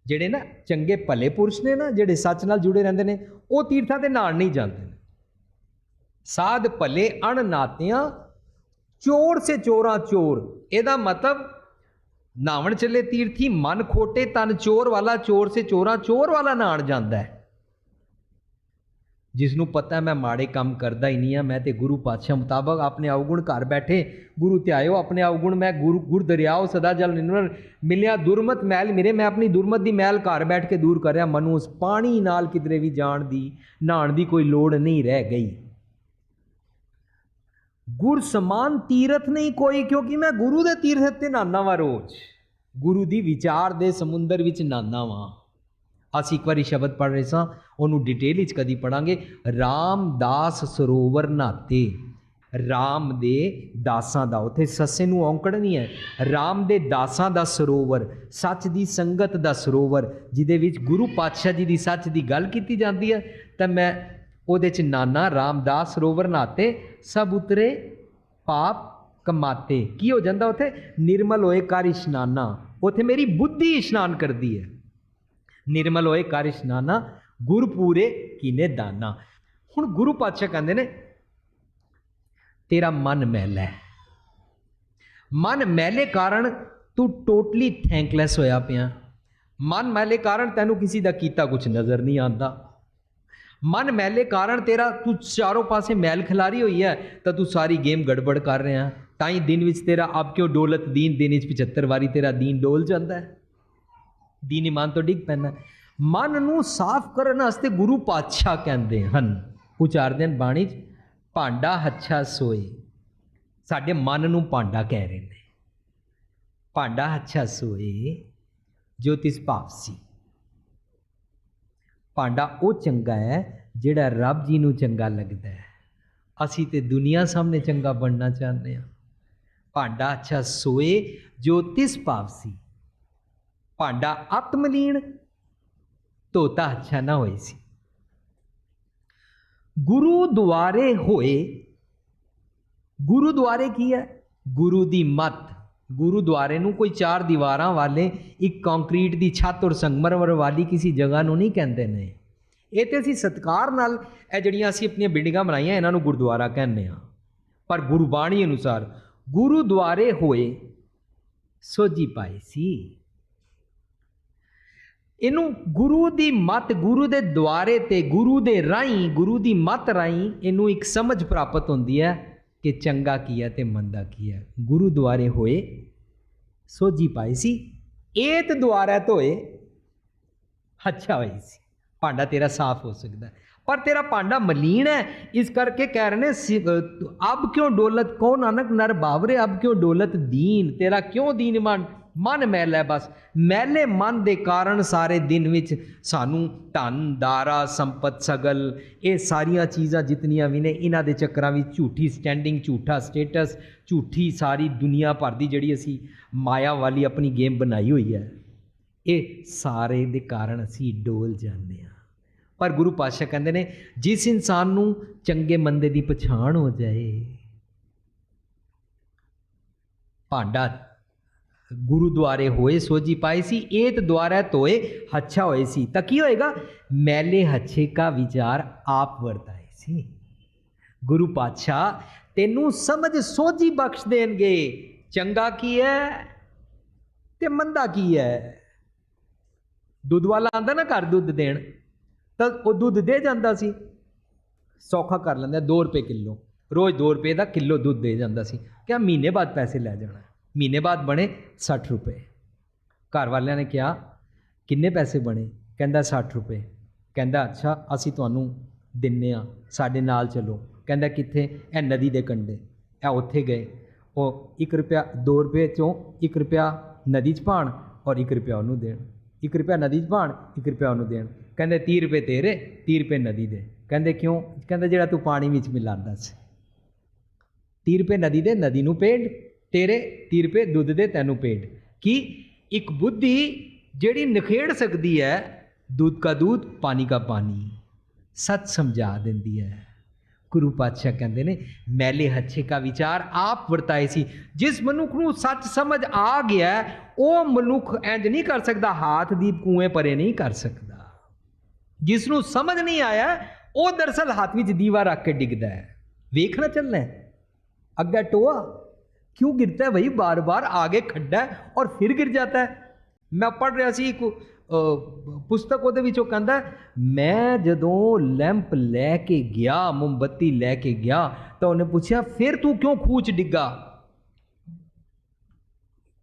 ਜਿਹੜੇ ਨਾ ਚੰਗੇ ਭਲੇ ਪੁਰਸ਼ ਨੇ ਨਾ, ਜਿਹੜੇ ਸੱਚ ਨਾਲ ਜੁੜੇ ਰਹਿੰਦੇ ਨੇ, ਉਹ ਤੀਰਥਾਂ ਤੇ ਨਾਲ ਨਹੀਂ ਜਾਂਦੇ ਨੇ। ਸਾਧ ਭਲੇ ਅਣਨਾਤਿਆਂ ਚੋਰ ਸੇ ਚੋਰਾ ਚੋਰ। ਇਹਦਾ ਮਤਲਬ ਨਾਵਣ ਚੱਲੇ ਤੀਰਥੀ ਮਨ ਖੋਟੇ ਤਨ ਚੋਰ ਵਾਲਾ ਚੋਰ ਸੇ ਚੋਰਾ ਚੋਰ ਵਾਲਾ ਨਾਣ ਜਾਂਦਾ ਹੈ। ਜਿਸ ਨੂੰ ਪਤਾ ਮੈਂ ਮਾੜੇ ਕੰਮ ਕਰਦਾ ਹੀ ਨਹੀਂ ਆ, ਮੈਂ ਤੇ ਗੁਰੂ ਪਾਤਸ਼ਾਹ ਮੁਤਾਬਕ ਆਪਣੇ ਅਵਗੁਣ ਘਰ ਬੈਠੇ ਗੁਰੂ ਤੇ ਆਇਓ ਆਪਣੇ ਅਵਗੁਣ ਮੈਂ ਗੁਰੂ ਗੁਰ ਦਰਿਆਓ ਸਦਾ ਜਲ ਨਿਰਮਲ ਮਿਲਿਆ, ਦੁਰਮਤ ਮੈਲ ਮੇਰੇ, ਮੈਂ ਆਪਣੀ ਦੁਰਮਤ ਦੀ ਮੈਲ ਘਰ ਬੈਠ ਕੇ ਦੂਰ ਕਰਿਆ, ਮਨੂੰ ਉਸ ਪਾਣੀ ਨਾਲ ਕਿਧਰੇ ਵੀ ਜਾਣ ਦੀ ਨਹਾਣ ਦੀ ਕੋਈ ਲੋੜ ਨਹੀਂ ਰਹਿ ਗਈ। ਗੁਰ ਸਮਾਨ ਤੀਰਥ ਨਹੀਂ ਕੋਈ, ਕਿਉਂਕਿ ਮੈਂ ਗੁਰੂ ਦੇ ਤੀਰਥ ਤੇ ਨਾਨਾ ਵਾਂ ਰੋਜ਼। ਗੁਰੂ ਦੀ ਵਿਚਾਰ ਦੇ ਸਮੁੰਦਰ ਵਿੱਚ ਨਾਨਾ ਵਾਂ। ਅਸੀਂ ਇੱਕ ਵਾਰੀ ਸ਼ਬਦ ਪੜ੍ਹ ਰਹੇ ਸਾਂ, ਉਹਨੂੰ ਡਿਟੇਲ ਵਿੱਚ ਕਦੀ ਪੜਾਂਗੇ ਰਾਮਦਾਸ ਸਰੋਵਰ ਨਾਤੇ। ਰਾਮ ਦੇ ਦਾਸਾਂ ਦਾ, ਉਥੇ ਸੱਸੇ ਨੂੰ ਔਂਕੜ ਨਹੀਂ ਹੈ। ਰਾਮ ਦੇ ਦਾਸਾਂ ਦਾ ਸਰੋਵਰ, ਸੱਚ ਦੀ ਸੰਗਤ ਦਾ ਸਰੋਵਰ, ਜਿਹਦੇ ਵਿੱਚ ਗੁਰੂ ਪਾਤਸ਼ਾਹ ਜੀ ਦੀ ਸੱਚ ਦੀ ਗੱਲ ਕੀਤੀ ਜਾਂਦੀ ਹੈ। ਤਾਂ ਮੈਂ ਉਹਦੇ ਚ ਨਾਨਾ ਰਾਮਦਾਸ ਸਰੋਵਰ ਨਾਤੇ ਸਭ ਉਤਰੇ, ਪਾਪ ਕਮਾਤੇ। ਕੀ ਹੋ ਜਾਂਦਾ ਉਥੇ? ਨਿਰਮਲ ਹੋਏ ਕਰ ਇਸ਼ਨਾਨਾ। ਉਥੇ ਮੇਰੀ ਬੁੱਧੀ ਇਸ਼ਨਾਨ ਕਰਦੀ ਹੈ। ਨਿਰਮਲ ਹੋਏ ਕਰ ਇਸ਼ਨਾਨਾ, ਗੁਰਪੂਰੇ ਕੀਨੇ ਦਾਨਾ। ਹੁਣ ਗੁਰੂ ਪਾਤਸ਼ਾਹ ਕਹਿੰਦੇ ਨੇ, ਤੇਰਾ ਮਨ ਮੈਲਾ ਹੈ। ਮਨ ਮੈਲੇ ਕਾਰਨ ਤੂੰ ਟੋਟਲੀ ਥੈਂਕਲੈਸ ਹੋਇਆ ਪਿਆ। ਮਨ ਮੈਲੇ ਕਾਰਨ ਤੈਨੂੰ ਕਿਸੇ ਦਾ ਕੀਤਾ ਕੁਝ ਨਜ਼ਰ ਨਹੀਂ ਆਉਂਦਾ। ਮਨ ਮੈਲੇ ਕਾਰਨ ਤੇਰਾ, ਤੂੰ ਚਾਰੋਂ ਪਾਸੇ ਮੈਲ ਖਿਲਾਰੀ ਹੋਈ ਹੈ ਤਾਂ ਤੂੰ ਸਾਰੀ ਗੇਮ ਗੜਬੜ ਕਰ ਰਿਹਾ ਤਾਂ ਹੀ ਦਿਨ ਵਿੱਚ ਤੇਰਾ ਅਬ ਕਿਉਂ ਡੋਲਤ? ਦੀਨ ਦਿਨ ਵਿੱਚ 75 ਵਾਰੀ ਤੇਰਾ ਦੀਨ ਡੋਲ ਜਾਂਦਾ ਹੈ ਦੀਨ ਇਮਾਨ ਤੋਂ ਡਿੱਗ ਪੈਂਦਾ ਮਨ ਨੂੰ ਸਾਫ਼ ਕਰਨ ਵਾਸਤੇ ਗੁਰੂ ਪਾਤਸ਼ਾਹ ਕਹਿੰਦੇ ਹਨ। ਉਚਾਰਦੇ ਹਨ ਬਾਣੀ 'ਚ, ਭਾਂਡਾ ਹੱਛਾ ਸੋਏ। ਸਾਡੇ ਮਨ ਨੂੰ ਭਾਂਡਾ ਕਹਿ ਰਹੇ ਨੇ। ਭਾਂਡਾ ਹੱਛਾ ਸੋਏ, ਜੋ ਤਿਸ ਭਾਵਸੀ ਭਾਂਡਾ ਉਹ ਚੰਗਾ ਹੈ ਜਿਹੜਾ ਰੱਬ ਜੀ ਨੂੰ ਚੰਗਾ ਲੱਗਦਾ ਹੈ। ਅਸੀਂ ਤੇ ਦੁਨੀਆ ਸਾਹਮਣੇ ਚੰਗਾ ਬਣਨਾ ਚਾਹੁੰਦੇ ਹਾਂ। ਭਾਂਡਾ ਅੱਛਾ ਸੋਏ ਜੋ ਤਿਸ ਭਾਵ ਸੀ। ਭਾਂਡਾ ਆਤਮਲੀਨ ਤੋਤਾ ਅੱਛਾ ਨਾ ਹੋਈ ਸੀ। ਗੁਰੂ ਦੁਆਰੇ ਹੋਏ, ਗੁਰੂ ਦੁਆਰੇ ਕੀ ਹੈ? ਗੁਰੂ ਦੀ ਮੱਤ। ਗੁਰੂਦੁਆਰੇ ਨੂੰ ਕੋਈ ਚਾਰ ਦੀਵਾਰਾਂ ਵਾਲੇ, ਇੱਕ ਕੰਕਰੀਟ ਦੀ ਛੱਤ ਔਰ ਸੰਗਮਰਮਰ ਵਾਲੀ ਕਿਸੇ ਜਗ੍ਹਾ ਨੂੰ ਨਹੀਂ ਕਹਿੰਦੇ ਨੇ। ਇਹ ਤੇ ਅਸੀਂ ਸਤਕਾਰ ਨਾਲ ਇਹ ਜਿਹੜੀਆਂ ਅਸੀਂ ਆਪਣੀਆਂ ਬਿਲਡਿੰਗਾਂ ਬਣਾਈਆਂ, ਇਹਨਾਂ ਨੂੰ ਗੁਰਦੁਆਰਾ ਕਹਿੰਦੇ ਆ ਪਰ ਗੁਰਬਾਣੀ ਅਨੁਸਾਰ ਗੁਰੂਦੁਆਰੇ ਹੋਏ ਸੋਜੀ ਪਾਈ ਸੀ। ਇਹਨੂੰ ਗੁਰੂ ਦੀ ਮਤ, ਗੁਰੂ ਦੇ ਦੁਆਰੇ ਤੇ ਗੁਰੂ ਦੇ ਰਾਹੀਂ, ਗੁਰੂ ਦੀ ਮਤ ਰਾਹੀਂ ਇਹਨੂੰ ਇੱਕ ਸਮਝ ਪ੍ਰਾਪਤ ਹੁੰਦੀ ਹੈ। ਕਿ ਚੰਗਾ ਕੀ ਹੈ ਤੇ ਮੰਦਾ ਕੀ ਹੈ। ਗੁਰੂ ਦੁਆਰੇ ਹੋਏ ਸੋਜੀ ਪਾਈ ਸੀ ਏਤ ਦੁਆਰਾ ਧੋਏ ਅੱਛਾ ਹੋਈ ਸੀ। ਭਾਂਡਾ ਤੇਰਾ ਸਾਫ਼ ਹੋ ਸਕਦਾ ਪਰ ਤੇਰਾ ਭਾਂਡਾ ਮਲੀਨ ਹੈ ਇਸ ਕਰਕੇ ਕਹਿ ਰਹੇ ਨੇ ਸਿ- ਅ, ਅਬ ਕਿਉਂ ਡੋਲਤ? ਕੋ ਨਾਨਕ ਨਰ ਬਾਵਰੇ ਅਬ ਕਿਉਂ ਡੋਲਤ? ਦੀਨ ਤੇਰਾ ਕਿਉਂ ਦੀਨ ਮਨ? ਮਨ ਮੈਲਾ ਹੈ ਬਸ। ਮੈਲੇ ਮਨ ਦੇ ਕਾਰਨ ਸਾਰੇ ਦਿਨ ਵਿੱਚ ਸਾਨੂੰ ਧਨ, ਦਾਰਾ, ਸੰਪਤ, ਸਗਲ, ਇਹ ਸਾਰੀਆਂ ਚੀਜ਼ਾਂ ਜਿਤਨੀਆਂ ਵੀ ਨੇ, ਇਹਨਾਂ ਦੇ ਚੱਕਰਾਂ ਵਿੱਚ ਝੂਠੀ ਸਟੈਂਡਿੰਗ ਝੂਠਾ ਸਟੇਟਸ ਝੂਠੀ ਸਾਰੀ ਦੁਨੀਆ ਭਰ ਦੀ ਜਿਹੜੀ ਅਸੀਂ ਮਾਇਆ ਵਾਲੀ ਆਪਣੀ ਗੇਮ ਬਣਾਈ ਹੋਈ ਹੈ, ਇਹ ਸਾਰੇ ਦੇ ਕਾਰਨ ਅਸੀਂ ਡੋਲ ਜਾਂਦੇ ਹਾਂ। ਪਰ ਗੁਰੂ ਪਾਤਸ਼ਾਹ ਕਹਿੰਦੇ ਨੇ, ਜਿਸ ਇਨਸਾਨ ਨੂੰ ਚੰਗੇ ਮੰਦੇ ਦੀ ਪਛਾਣ ਹੋ ਜਾਏ, ਭਾਂਡਾ ਗੁਰੂਦੁਆਰੇ ਹੋਏ ਸੋਜੀ ਪਾਈ ਸੀ ਏਤ ਦੁਆਰਾ ਧੋਏ ਹੱਛਾ ਹੋਏ ਸੀ ਤਾਂ ਕੀ ਹੋਏਗਾ ਮੈਲੇ ਹੱਛੇ ਕਾ ਵਿਚਾਰ ਆਪ ਵਰਤਾਏ ਸੀ ਗੁਰੂ ਪਾਤਸ਼ਾਹ ਤੈਨੂੰ ਸਮਝ ਸੋਝੀ ਬਖਸ਼ ਦੇਣਗੇ ਚੰਗਾ ਕੀ ਹੈ ਤੇ ਮੰਦਾ ਕੀ ਹੈ ਦੁੱਧ ਵਾਲਾ ਆਂਦਾ ਨਾ ਘਰ ਦੁੱਧ ਦੇਣ ਤਾਂ ਉਹ ਦੁੱਧ ਦੇ ਜਾਂਦਾ ਸੀ ਸੌਖਾ ਕਰ ਲੈਂਦਾ 2 ਰੁਪਏ ਕਿਲੋ ਰੋਜ਼ 2 ਰੁਪਏ ਦਾ ਕਿਲੋ ਦੁੱਧ ਦੇ ਜਾਂਦਾ ਸੀ ਕਿਹਾ ਮਹੀਨੇ ਬਾਅਦ ਪੈਸੇ ਲੈ ਜਾਣਾ ਮਹੀਨੇ ਬਾਅਦ ਬਣੇ 60 ਰੁਪਏ। ਘਰ ਵਾਲਿਆਂ ਨੇ ਕਿਹਾ, ਕਿੰਨੇ ਪੈਸੇ ਬਣੇ? ਕਹਿੰਦਾ 60 ਰੁਪਏ। ਕਹਿੰਦਾ, ਅੱਛਾ, ਅਸੀਂ ਤੁਹਾਨੂੰ ਦਿੰਨੇ ਆ, ਸਾਡੇ ਨਾਲ ਚਲੋ। ਕਹਿੰਦਾ, ਕਿੱਥੇ? ਇਹ ਨਦੀ ਦੇ ਕੰਢੇ। ਇਹ ਉੱਥੇ ਗਏ। ਉਹ 1 ਰੁਪਿਆ 2 ਰੁਪਏ ਚੋਂ 1 ਰੁਪਿਆ ਨਦੀ 'ਚ ਪਾਣ ਔਰ 1 ਰੁਪਿਆ ਉਹਨੂੰ ਦੇਣ। 1 ਰੁਪਿਆ ਨਦੀ 'ਚ ਪਾਣ 1 ਰੁਪਿਆ ਉਹਨੂੰ ਦੇਣ। ਕਹਿੰਦੇ 30 ਰੁਪਏ ਤੇਰੇ 30 ਰੁਪਏ ਨਦੀ ਦੇ। ਕਹਿੰਦੇ, ਕਿਉਂ? ਕਹਿੰਦਾ, ਜਿਹੜਾ ਤੂੰ ਪਾਣੀ ਵਿੱਚ ਮਿਲਾਉਂਦਾ ਸੀ। 30 ਰੁਪਏ ਨਦੀ ਦੇ, ਨਦੀ ਨੂੰ ਪੇਡ ਤੇਰੇ ਤੀਰ ਪੇ ਦੁੱਧ ਦੇ ਤੈਨੂੰ ਪੇਟ। ਕਿ? ਇੱਕ ਬੁੱਧੀ ਜਿਹੜੀ ਨਖੇੜ ਸਕਦੀ ਹੈ, ਦੁੱਧ ਦਾ ਦੁੱਧ, ਪਾਣੀ ਦਾ ਪਾਣੀ। ਸੱਚ ਸਮਝਾ ਦਿੰਦੀ ਹੈ। ਗੁਰੂ ਪਾਤਸ਼ਾਹ ਕਹਿੰਦੇ ਨੇ, ਮੈਲੇ ਹੱਛੇ ਦਾ ਵਿਚਾਰ ਆਪ ਵਰਤਾਏ ਸੀ। ਜਿਸ ਮਨੁੱਖ ਨੂੰ ਸੱਚ ਸਮਝ ਆ ਗਿਆ, ਉਹ ਮਨੁੱਖ ਇੰਜ ਨਹੀਂ ਕਰ ਸਕਦਾ, ਹੱਥ ਦੀ ਕੂਏ ਪਰੇ ਨਹੀਂ ਕਰ ਸਕਦਾ। ਜਿਸ ਨੂੰ ਸਮਝ ਨਹੀਂ ਆਇਆ, ਉਹ ਦਰਸਲ ਹੱਥ ਵਿੱਚ ਦੀਵਾ ਰੱਖ ਕੇ ਡਿੱਗਦਾ ਹੈ। ਵੇਖਣਾ ਚੱਲਣਾ ਅੱਗੇ ਟੋਆ क्यों गिरता है भाई बार बार आगे खड्डा है और फिर गिर जाता है ਮੈਂ ਪੜ੍ਹ ਰਿਹਾ ਸੀ ਇੱਕ ਅ, ਪੁਸਤਕ ਉਹਦੇ ਵਿੱਚੋਂ ਕਹਿੰਦਾ ਮੈਂ ਜਦੋਂ ਲੈਂਪ ਲੈ ਕੇ ਗਿਆ ਮੋਮਬੱਤੀ ਲੈ ਕੇ ਗਿਆ ਤਾਂ ਉਹਨੇ ਪੁੱਛਿਆ ਫਿਰ ਤੂੰ ਕਿਉਂ ਖੂਚ ਡਿੱਗਾ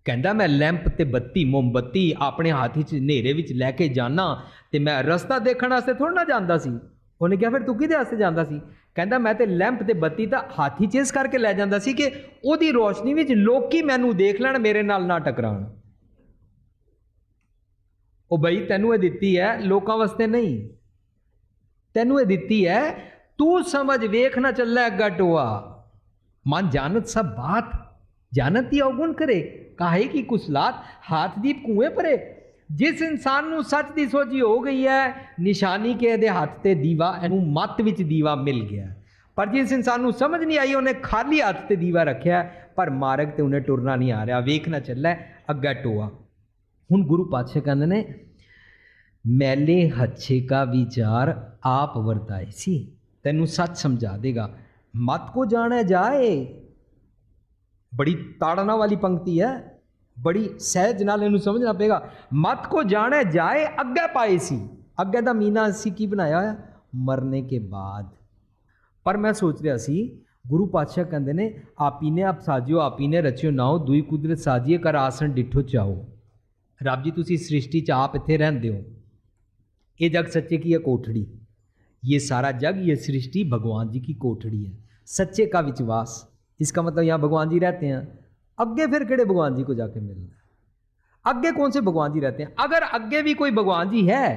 ਕਹਿੰਦਾ ਮੈਂ ਲੈਂਪ ਤੇ ਬੱਤੀ ਮੋਮਬੱਤੀ ਆਪਣੇ ਹੱਥ ਵਿੱਚ ਹਨੇਰੇ ਵਿੱਚ ਲੈ ਕੇ ਜਾਣਾ ਤੇ ਮੈਂ ਰਸਤਾ ਦੇਖਣ ਵਾਸਤੇ ਥੋੜਾ ਨਾ ਜਾਂਦਾ ਸੀ ਉਹਨੇ ਕਿਹਾ ਫਿਰ ਤੂੰ ਕਿਹਦੇ ਵਾਸਤੇ ਜਾਂਦਾ ਸੀ ਕਹਿੰਦਾ, ਮੈਂ ਤੇ ਲੈਂਪ ਤੇ ਬੱਤੀ ਤਾਂ ਹਾਥੀ ਚੇਸ ਕਰਕੇ ਲੈ ਜਾਂਦਾ ਸੀ ਕਿ ਉਹਦੀ ਰੋਸ਼ਨੀ ਵਿੱਚ ਲੋਕੀ ਮੈਨੂੰ ਦੇਖ ਲੈਣ, ਮੇਰੇ ਨਾਲ ਨਾ ਟਕਰਾਣ ਉਹ ਬਈ, ਤੈਨੂੰ ਇਹ ਦਿੱਤੀ ਹੈ ਲੋਕਾਂ ਵਾਸਤੇ ਨਹੀਂ। ਤੈਨੂੰ ਇਹ ਦਿੱਤੀ ਹੈ ਤੂੰ ਸਮਝ ਵੇਖ ਨਾ ਚੱਲੇ ਅੱਗਾ ਟੋਆ। ਮਨ ਜਾਣਤ ਸਭ ਬਾਤ, ਜਾਣਤ ਹੀ ਔਗੁਣ ਕਰੇ। ਕਾਹੇ ਕੀ ਕੁਸਲਾਤ, ਹਾਥ ਦੀਪ ਕੂਏ ਪਰੇ ਜਿਸ ਇਨਸਾਨ ਨੂੰ ਸੱਚ ਦੀ ਸੋਝੀ ਹੋ ਗਈ ਹੈ, ਨਿਸ਼ਾਨੀ ਕੇ ਇਹਦੇ ਹੱਥ ਤੇ ਦੀਵਾ, ਇਹਨੂੰ ਮੱਤ ਵਿੱਚ ਦੀਵਾ ਮਿਲ ਗਿਆ। ਪਰ ਜਿਸ ਇਨਸਾਨ ਨੂੰ ਸਮਝ ਨਹੀਂ ਆਈ, ਉਹਨੇ ਖਾਲੀ ਹੱਥ ਤੇ ਦੀਵਾ ਰੱਖਿਆ, ਪਰ ਮਾਰਗ ਤੇ ਉਹਨੇ ਟੁਰਨਾ ਨਹੀਂ ਆ ਰਿਹਾ ਵੇਖਣਾ ਚੱਲਾ, ਅੱਗਾ ਟੋਆ। ਹੁਣ ਗੁਰੂ ਪਾਤਸ਼ਾਹ ਕਹਿੰਦੇ ਨੇ, ਮੈਲੇ ਹੱਛੇ ਕਾ ਵਿਚਾਰ ਆਪ ਵਰਤਾਏ ਸੀ, ਤੈਨੂੰ ਸੱਚ ਸਮਝਾ ਦੇਗਾ। ਮਤ ਕੋ ਜਾਣਿਆ ਜਾਏ? ਬੜੀ ਤਾੜਨਾ ਵਾਲੀ ਪੰਕਤੀ ਹੈ। ਬੜੀ ਸਹਿਜ ਨਾਲ ਇਹਨੂੰ ਸਮਝਣਾ ਪਏਗਾ ਮਤ ਕੋ ਜਾਣਿਆ ਜਾਏ ਅੱਗੇ ਪਾਏ ਸੀ ਅੱਗੇ ਦਾ ਮੀਨਾ ਅਸੀਂ ਕੀ ਬਣਾਇਆ ਹੋਇਆ ਮਰਨੇ ਕੇ ਬਾਅਦ ਪਰ ਮੈਂ ਸੋਚ ਰਿਹਾ ਸੀ ਗੁਰੂ ਪਾਤਸ਼ਾਹ ਕਹਿੰਦੇ ਨੇ ਆਪੀ ਨੇ ਆਪ ਸਾਜਿਓ ਆਪੀ ਨੇ ਰਚਿਓ ਨਾਓ ਦੁਈ ਕੁਦਰਤ ਸਾਜੀਏ ਕਰ ਆਸਣ ਡਿਠੋ ਚਾਓ ਰੱਬ ਜੀ ਤੁਸੀਂ ਸ੍ਰਿਸ਼ਟੀ 'ਚ ਆਪ ਇੱਥੇ ਰਹਿੰਦੇ ਹੋ ਇਹ जग सच्चे की है कोठड़ी ये सारा जग ये सृष्टि भगवान जी की कोठड़ी है सच्चे का विश्वास इसका मतलब यहाँ भगवान जी रहते हैं अगे फिर केड़े भगवान जी को जाके मिलना अगे कौन से भगवान जी रहते हैं अगर अगे भी कोई भगवान जी है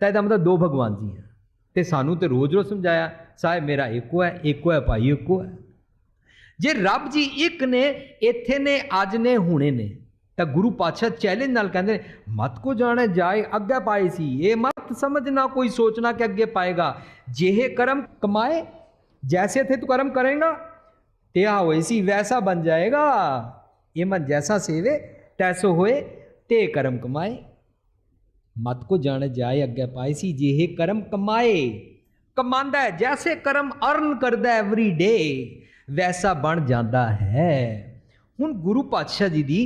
तो ਇਹਦਾ मतलब दो भगवान जी हैं ਤੇ ਸਾਨੂੰ ਤੇ ਰੋਜ਼-ਰੋਜ਼ ਸਮਝਾਇਆ ਸਾਹਿਬ ਮੇਰਾ ਇੱਕੋ ਹੈ ਇੱਕੋ ਹੈ ਭਾਈ ਇੱਕੋ ਹੈ ਜੇ ਰੱਬ ਜੀ ਇੱਕ ਨੇ ਇੱਥੇ ਨੇ ਅੱਜ ਨੇ ਹੁਣੇ ਨੇ ਤਾਂ ਗੁਰੂ ਪਾਤਸ਼ਾਹ ਚੈਲੰਜ ਨਾਲ ਕਹਿੰਦੇ ਨੇ, ਮਤ ਕੋ ਜਾਣੇ ਜਾਏ ਅੱਗੇ ਪਾਏ ਸੀ ਇਹ ਮਤ ਸਮਝਣਾ ਕੋਈ ਸੋਚਣਾ ਕਿ ਅੱਗੇ ਪਾਏਗਾ ਜਿਹੇ ਕਰਮ ਕਮਾਏ जैसे थे तो कर्म करेगा तेहा वैसी वैसा बन जाएगा ये ਇਹ ਮਨ ਜੈਸਾ ਸੇਵੇ ਤੈਸੋ ਹੋਏ ਤੇ ਕਰਮ ਕਮਾਏ ਮਤ ਕੋ ਜਾਣ ਜਾਏ ਅੱਗੇ ਪਾਈ ਸੀ ਜੇ ਇਹ ਕਰਮ ਕਮਾਏ ਕਮਾਂਦਾ ਜੈਸੇ ਕਰਮ ਅਰਨ ਕਰਦਾ ਐਵਰੀ ਡੇ ਵੈਸਾ ਬਣ ਜਾਂਦਾ ਹੈ ਹੁਣ ਗੁਰੂ ਪਾਤਸ਼ਾਹ ਜੀ ਦੀ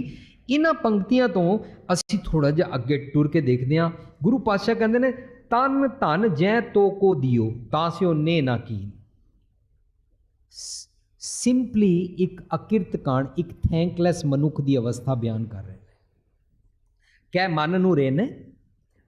ਇਹਨਾਂ ਪੰਕਤੀਆਂ ਤੋਂ ਅਸੀਂ ਥੋੜਾ ਜਿਹਾ ਅੱਗੇ ਟੁਰ ਕੇ ਦੇਖਦੇ ਹਾਂ ਗੁਰੂ ਪਾਤਸ਼ਾਹ ਕਹਿੰਦੇ ਨੇ ਤਨ ਧਨ ਜੈ ਤੋ ਕੋ ਦਿਓ ਤਾਂ ਸਿਓ ਨੇ ਨਾ ਕੀਨ ਸਿੰਪਲੀ ਇੱਕ ਅਕਿਰਤ ਕਾਂਡ ਇੱਕ ਥੈਂਕਲੈਸ ਮਨੁੱਖ ਦੀ ਅਵਸਥਾ ਬਿਆਨ ਕਰ ਰਹੇ ਹੈ ਕਹਿ ਮਨ ਨੂੰ ਰੇ ਨੇ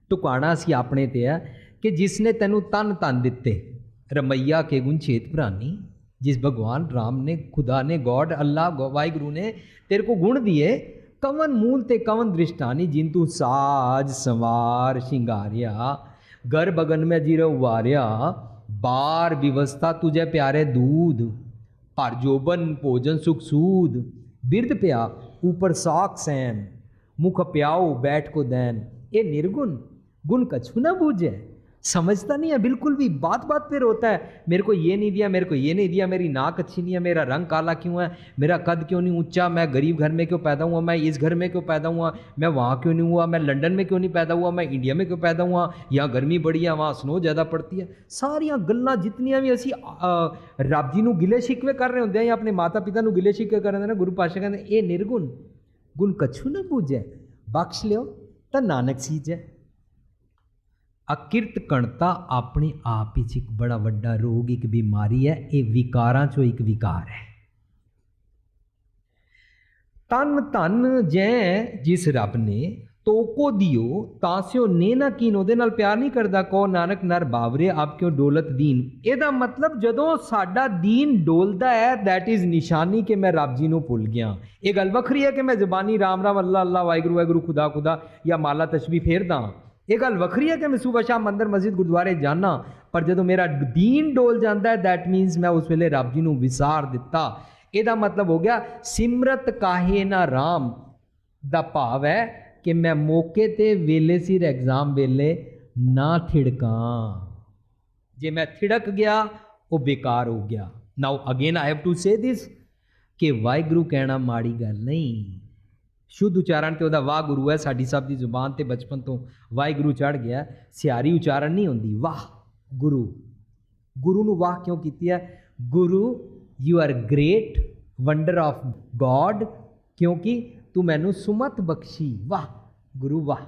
ਟੁਕਾਣਾ ਸੀ ਆਪਣੇ ਤੇ ਆ ਕਿ ਜਿਸ ਨੇ ਤੈਨੂੰ ਤਨ ਤਨ ਦਿੱਤੇ, ਰਮਈਆ ਕੇ ਗੁਣ ਛੇਤ ਪ੍ਰਾਨੀ ਜਿਸ ਭਗਵਾਨ ਰਾਮ ਨੇ, ਖੁਦਾ ਨੇ, ਗੋਡ, ਅੱਲਾ ਵਾਹਿਗੁਰੂ ਨੇ ਤੇਰੇ ਕੋ ਗੁਣ ਦਿਏ, ਕਵਨ ਮੂਲ ਤੇ ਕਵਨ ਦ੍ਰਿਸ਼ਟਾਨੀ, ਜਿਨ ਤੂੰ ਸਾਜ ਸੰਵਾਰ ਸ਼ਿੰਗਾਰਿਆ ਗਰ ਬਗਨ ਮੈਂ ਜੀਰੋ ਵਾਰਿਆ, ਬਾਰ ਵਿਵਸਥਾ ਤੁਝੇ ਪਿਆਰੇ ਦੂਧ ਹਰ ਜੋਬਨ ਭੋਜਨ ਸੁਖ ਸੂਦ। ਬਿਰਧ ਪਿਆ, ਉਪਰ ਸਾਖ ਸੈਨ। ਮੁਖ ਪਿਆਉ, ਬੈਠ ਕੋ ਦੈਨ। ਇਹ ਨਿਰਗੁਣ, ਗੁਣ ਕਛੂ ਨਾ ਬੂਝੇ। سمجھتا نہیں ہے، بالکل بھی بات بات پہ روتا ہے۔ میرے کو یہ نہیں دیا، میرے کو یہ نہیں دیا، میری ناک اچھی نہیں ہے، میرا رنگ کالا کیوں ہے؟ میرا قد کیوں نہیں اونچا؟ میں غریب گھر میں کیوں پیدا ہوا؟ میں اس گھر میں کیوں پیدا ہوا؟ میں وہاں کیوں نہیں ہوا؟ میں لنڈن میں کیوں نہیں پیدا ہوا؟ میں انڈیا میں کیوں پیدا ہوا؟ یہاں گرمی بڑی ہے، وہاں سنو زیادہ پڑتی ہے۔ ساریاں گلیں جتنی بھی اسی رب جی نو گلے شکوے کر رہے ہوں یا اپنے ماتا پتا نو گلے شکوے کر رہے ہیں، گرو پاشا کہتے ہیں یہ نرگن گن کچھ نہ بوجھے بخش لو تو نانک سیج ہے ਅਕਿਰਤ ਕਣਤਾ ਆਪਣੇ ਆਪ ਵਿੱਚ ਇੱਕ ਬੜਾ ਵੱਡਾ ਰੋਗ, ਇੱਕ ਬਿਮਾਰੀ ਹੈ। ਇਹ ਵਿਕਾਰਾਂ ਚੋਂ ਇੱਕ ਵਿਕਾਰ ਹੈ। ਤਨ ਧਨ ਜੈ ਜਿਸ ਰੱਬ ਨੇ ਤੋਕੋ ਦਿਓ, ਤਾਂ ਸਿਓ ਨੇ ਨਾ ਕੀਨ, ਉਹਦੇ ਨਾਲ ਪਿਆਰ ਨਹੀਂ ਕਰਦਾ। ਕੋ ਨਾਨਕ ਨਰ ਬਾਵਰੇ, ਆਪ ਕਿਉਂ ਡੋਲਤ ਦੀਨ? ਇਹਦਾ ਮਤਲਬ ਜਦੋਂ ਸਾਡਾ ਦੀਨ ਡੋਲਦਾ ਹੈ ਥੈਟ ਇਜ਼ ਨਿਸ਼ਾਨੀ ਕਿ ਮੈਂ ਰੱਬ ਜੀ ਨੂੰ ਭੁੱਲ ਗਿਆ। ਇਹ ਗੱਲ ਵੱਖਰੀ ਹੈ ਕਿ ਮੈਂ ਜ਼ਬਾਨੀ ਰਾਮ ਰਾਮ ਅੱਲਾ ਅੱਲਾ ਵਾਹਿਗੁਰੂ ਵਾਹਿਗੁਰੂ ਖੁਦਾ ਖੁਦਾ ਜਾਂ ਮਾਲਾ ਤਸਬੀਹ ਫੇਰਦਾ ਇਹ ਗੱਲ ਵੱਖਰੀ ਹੈ ਕਿ ਮੈਂ ਸਵੇਰ ਸ਼ਾਹ ਮੰਦਰ ਮਸਜਿਦ ਗੁਰਦੁਆਰੇ ਜਾਣਾ ਪਰ ਜਦੋਂ ਮੇਰਾ ਦੀਨ ਡੋਲ ਜਾਂਦਾ ਹੈ ਥੈਟ ਮੀਨਸ ਮੈਂ ਉਸ ਵੇਲੇ ਰੱਬ ਜੀ ਨੂੰ ਵਿਸਾਰ ਦਿੱਤਾ। ਇਹਦਾ ਮਤਲਬ ਹੋ ਗਿਆ, ਸਿਮਰਤ ਕਾਹੇ ਨਾ ਰਾਮ ਦਾ ਭਾਵ ਹੈ ਕਿ ਮੈਂ ਮੌਕੇ ਤੇ ਵੇਲੇ ਸਿਰ ਐਗਜ਼ਾਮ ਵੇਲੇ ਨਾ ਥਿੜਕਾਂ। ਜੇ ਮੈਂ ਥਿੜਕ ਗਿਆ, ਉਹ ਬੇਕਾਰ ਹੋ ਗਿਆ। Now again I have to say this ਕਿ ਵਾਹਿਗੁਰੂ ਕਹਿਣਾ ਮਾੜੀ ਗੱਲ ਨਹੀਂ। ਸ਼ੁੱਧ ਉਚਾਰਨ ਤੇ ਉਹਦਾ ਵਾਹ ਗੁਰੂ ਹੈ, ਸਾਡੀ ਸਭ ਦੀ ਜ਼ੁਬਾਨ ਤੇ ਬਚਪਨ ਤੋਂ ਵਾਹਿਗੁਰੂ ਚੜ ਗਿਆ ਸਿਆਰੀ ਉਚਾਰਨ ਨਹੀਂ ਹੁੰਦੀ, ਵਾਹ, ਗੁਰੂ। ਗੁਰੂ ਨੂੰ ਵਾਹ ਕਿਉਂ ਕੀਤੀ ਹੈ? Guru you are great wonder of God ਕਿਉਂਕਿ ਤੂੰ ਮੈਨੂੰ ਸੁਮਤ ਬਖਸ਼ੀ। ਵਾਹ, ਗੁਰੂ ਵਾਹ।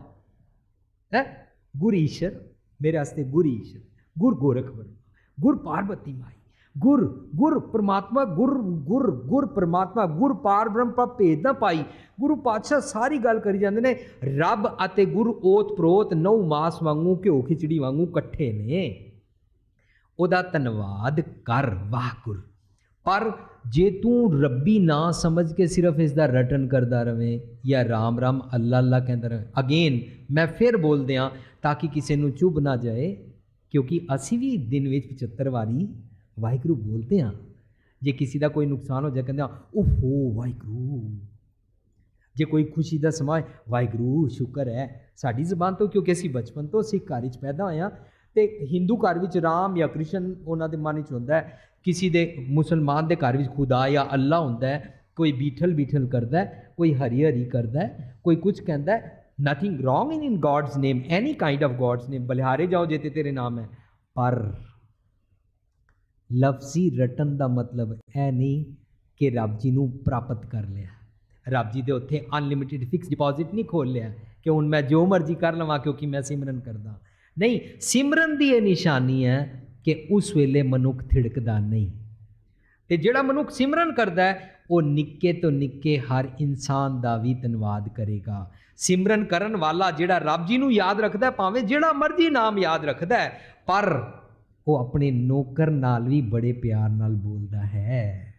ਹੈ? ਗੁਰ ਈਸ਼ਰ, ਮੇਰੇ ਵਾਸਤੇ ਗੁਰ ਈਸ਼ਰ, ਗੁਰ ਗੋਰਖ ਵਰਮਾ, ਗੁਰ ਪਾਰਵਤੀ ਮਾਈ। ਗੁਰ ਗੁਰ ਪ੍ਰਮਾਤਮਾ, ਗੁਰ ਗੁਰ ਗੁਰ ਪ੍ਰਮਾਤਮਾ, ਗੁਰ ਪਾਰ ਬ੍ਰਹਮ ਪਾ ਭੇਦ ਨਾ ਪਾਈ। ਗੁਰੂ ਪਾਤਸ਼ਾਹ ਸਾਰੀ ਗੱਲ ਕਰੀ ਜਾਂਦੇ ਨੇ, ਰੱਬ ਅਤੇ ਗੁਰ ਓਤ ਪ੍ਰੋਤ ਨੌ ਮਾਸ ਵਾਂਗੂ, ਘਿਓ ਖਿਚੜੀ ਵਾਂਗੂ ਇਕੱਠੇ ਨੇ। ਉਹਦਾ ਧੰਨਵਾਦ ਕਰ ਵਾਹ ਗੁਰ ਪਰ ਜੇ ਤੂੰ ਰੱਬੀ ਨਾ ਸਮਝ ਕੇ ਸਿਰਫ ਇਸ ਦਾ ਰਟਨ ਕਰਦਾ ਰਵੇਂ ਜਾਂ ਰਾਮ ਰਾਮ ਅੱਲਾ ਅੱਲਾ ਕਹਿੰਦਾ ਰਵੇਂ, ਅਗੇਨ ਮੈਂ ਫਿਰ ਬੋਲਦੇ ਆ ਤਾਂ ਕਿ ਕਿਸੇ ਨੂੰ ਚੁੱਭ ਨਾ ਜਾਏ, ਕਿਉਂਕਿ ਅਸੀਂ ਵੀ ਦਿਨ ਵਿੱਚ 75 ਵਾਰੀ ਵਾਹਿਗੁਰੂ ਬੋਲਦੇ ਆ। ਜੇ ਕਿਸੇ ਦਾ ਕੋਈ ਨੁਕਸਾਨ ਹੋ ਜਾ ਕਹਿੰਦੇ ਆ, ਓਹੋ ਵਾਹਿਗੁਰੂ। ਜੇ ਕੋਈ ਖੁਸ਼ੀ ਦਾ ਸਮਾਂ ਹੈ ਵਾਹਿਗੁਰੂ, ਸ਼ੁਕਰ ਹੈ। ਸਾਡੀ ਜ਼ਬਾਨ ਤੋਂ, ਕਿਉਂਕਿ ਅਸੀਂ ਬਚਪਨ ਤੋਂ ਸਿੱਖ ਘਰ ਵਿੱਚ ਪੈਦਾ ਹੋਇਆ ਤੇ ਹਿੰਦੂ ਘਰ ਵਿੱਚ ਰਾਮ ਜਾਂ ਕ੍ਰਿਸ਼ਨ ਉਹਨਾਂ ਦੇ ਮਨ ਵਿੱਚ ਹੁੰਦਾ ਹੈ। ਕਿਸੇ ਦੇ ਮੁਸਲਮਾਨ ਦੇ ਘਰ ਵਿੱਚ ਖੁਦਾ ਜਾਂ ਅੱਲਾ ਹੁੰਦਾ ਹੈ। ਕੋਈ ਬੀਠਲ ਬੀਠਲ ਕਰਦਾ ਕੋਈ ਹਰੀ ਹਰੀ ਕਰਦਾ ਕੋਈ ਕੁਝ ਕਹਿੰਦਾ nothing wrong in in God's name any kind of God's name ਬਲਿਹਾਰੇ ਜਾਓ ਜੇ ਤੇ ਤੇਰੇ ਨਾਮ ਹੈ। ਪਰ ਲਫ਼ਜ਼ੀ ਰਟਨ ਦਾ ਮਤਲਬ ਇਹ ਨਹੀਂ ਕਿ ਰੱਬ ਜੀ ਨੂੰ ਪ੍ਰਾਪਤ ਕਰ ਲਿਆ। ਰੱਬ ਜੀ ਦੇ ਉੱਥੇ ਅਨਲਿਮਿਟਿਡ ਫਿਕਸ ਡਿਪੋਜ਼ਿਟ ਨਹੀਂ ਖੋਲ ਲਿਆ ਕਿ ਹੁਣ ਮੈਂ ਜੋ ਮਰਜ਼ੀ ਕਰ ਲਵਾਂ ਕਿਉਂਕਿ ਮੈਂ ਸਿਮਰਨ ਕਰਦਾ। ਨਹੀਂ, ਸਿਮਰਨ ਦੀ ਇਹ ਨਿਸ਼ਾਨੀ ਹੈ ਕਿ ਉਸ ਵੇਲੇ ਮਨੁੱਖ ਥਿੜਕਦਾ ਨਹੀਂ। ਤੇ ਜਿਹੜਾ ਮਨੁੱਖ ਸਿਮਰਨ ਕਰਦਾ ਹੈ, ਉਹ ਨਿੱਕੇ ਤੋਂ ਨਿੱਕੇ ਹਰ ਇਨਸਾਨ ਦਾ ਵੀ ਧੰਨਵਾਦ ਕਰੇਗਾ। ਸਿਮਰਨ ਕਰਨ ਵਾਲਾ ਜਿਹੜਾ ਰੱਬ ਜੀ ਨੂੰ ਯਾਦ ਰੱਖਦਾ ਭਾਵੇਂ ਜਿਹੜਾ ਮਰਜ਼ੀ ਨਾਮ ਯਾਦ ਰੱਖਦਾ ਪਰ ਉਹ ਆਪਣੇ ਨੌਕਰ ਨਾਲ ਵੀ ਬੜੇ ਪਿਆਰ ਨਾਲ ਬੋਲਦਾ ਹੈ।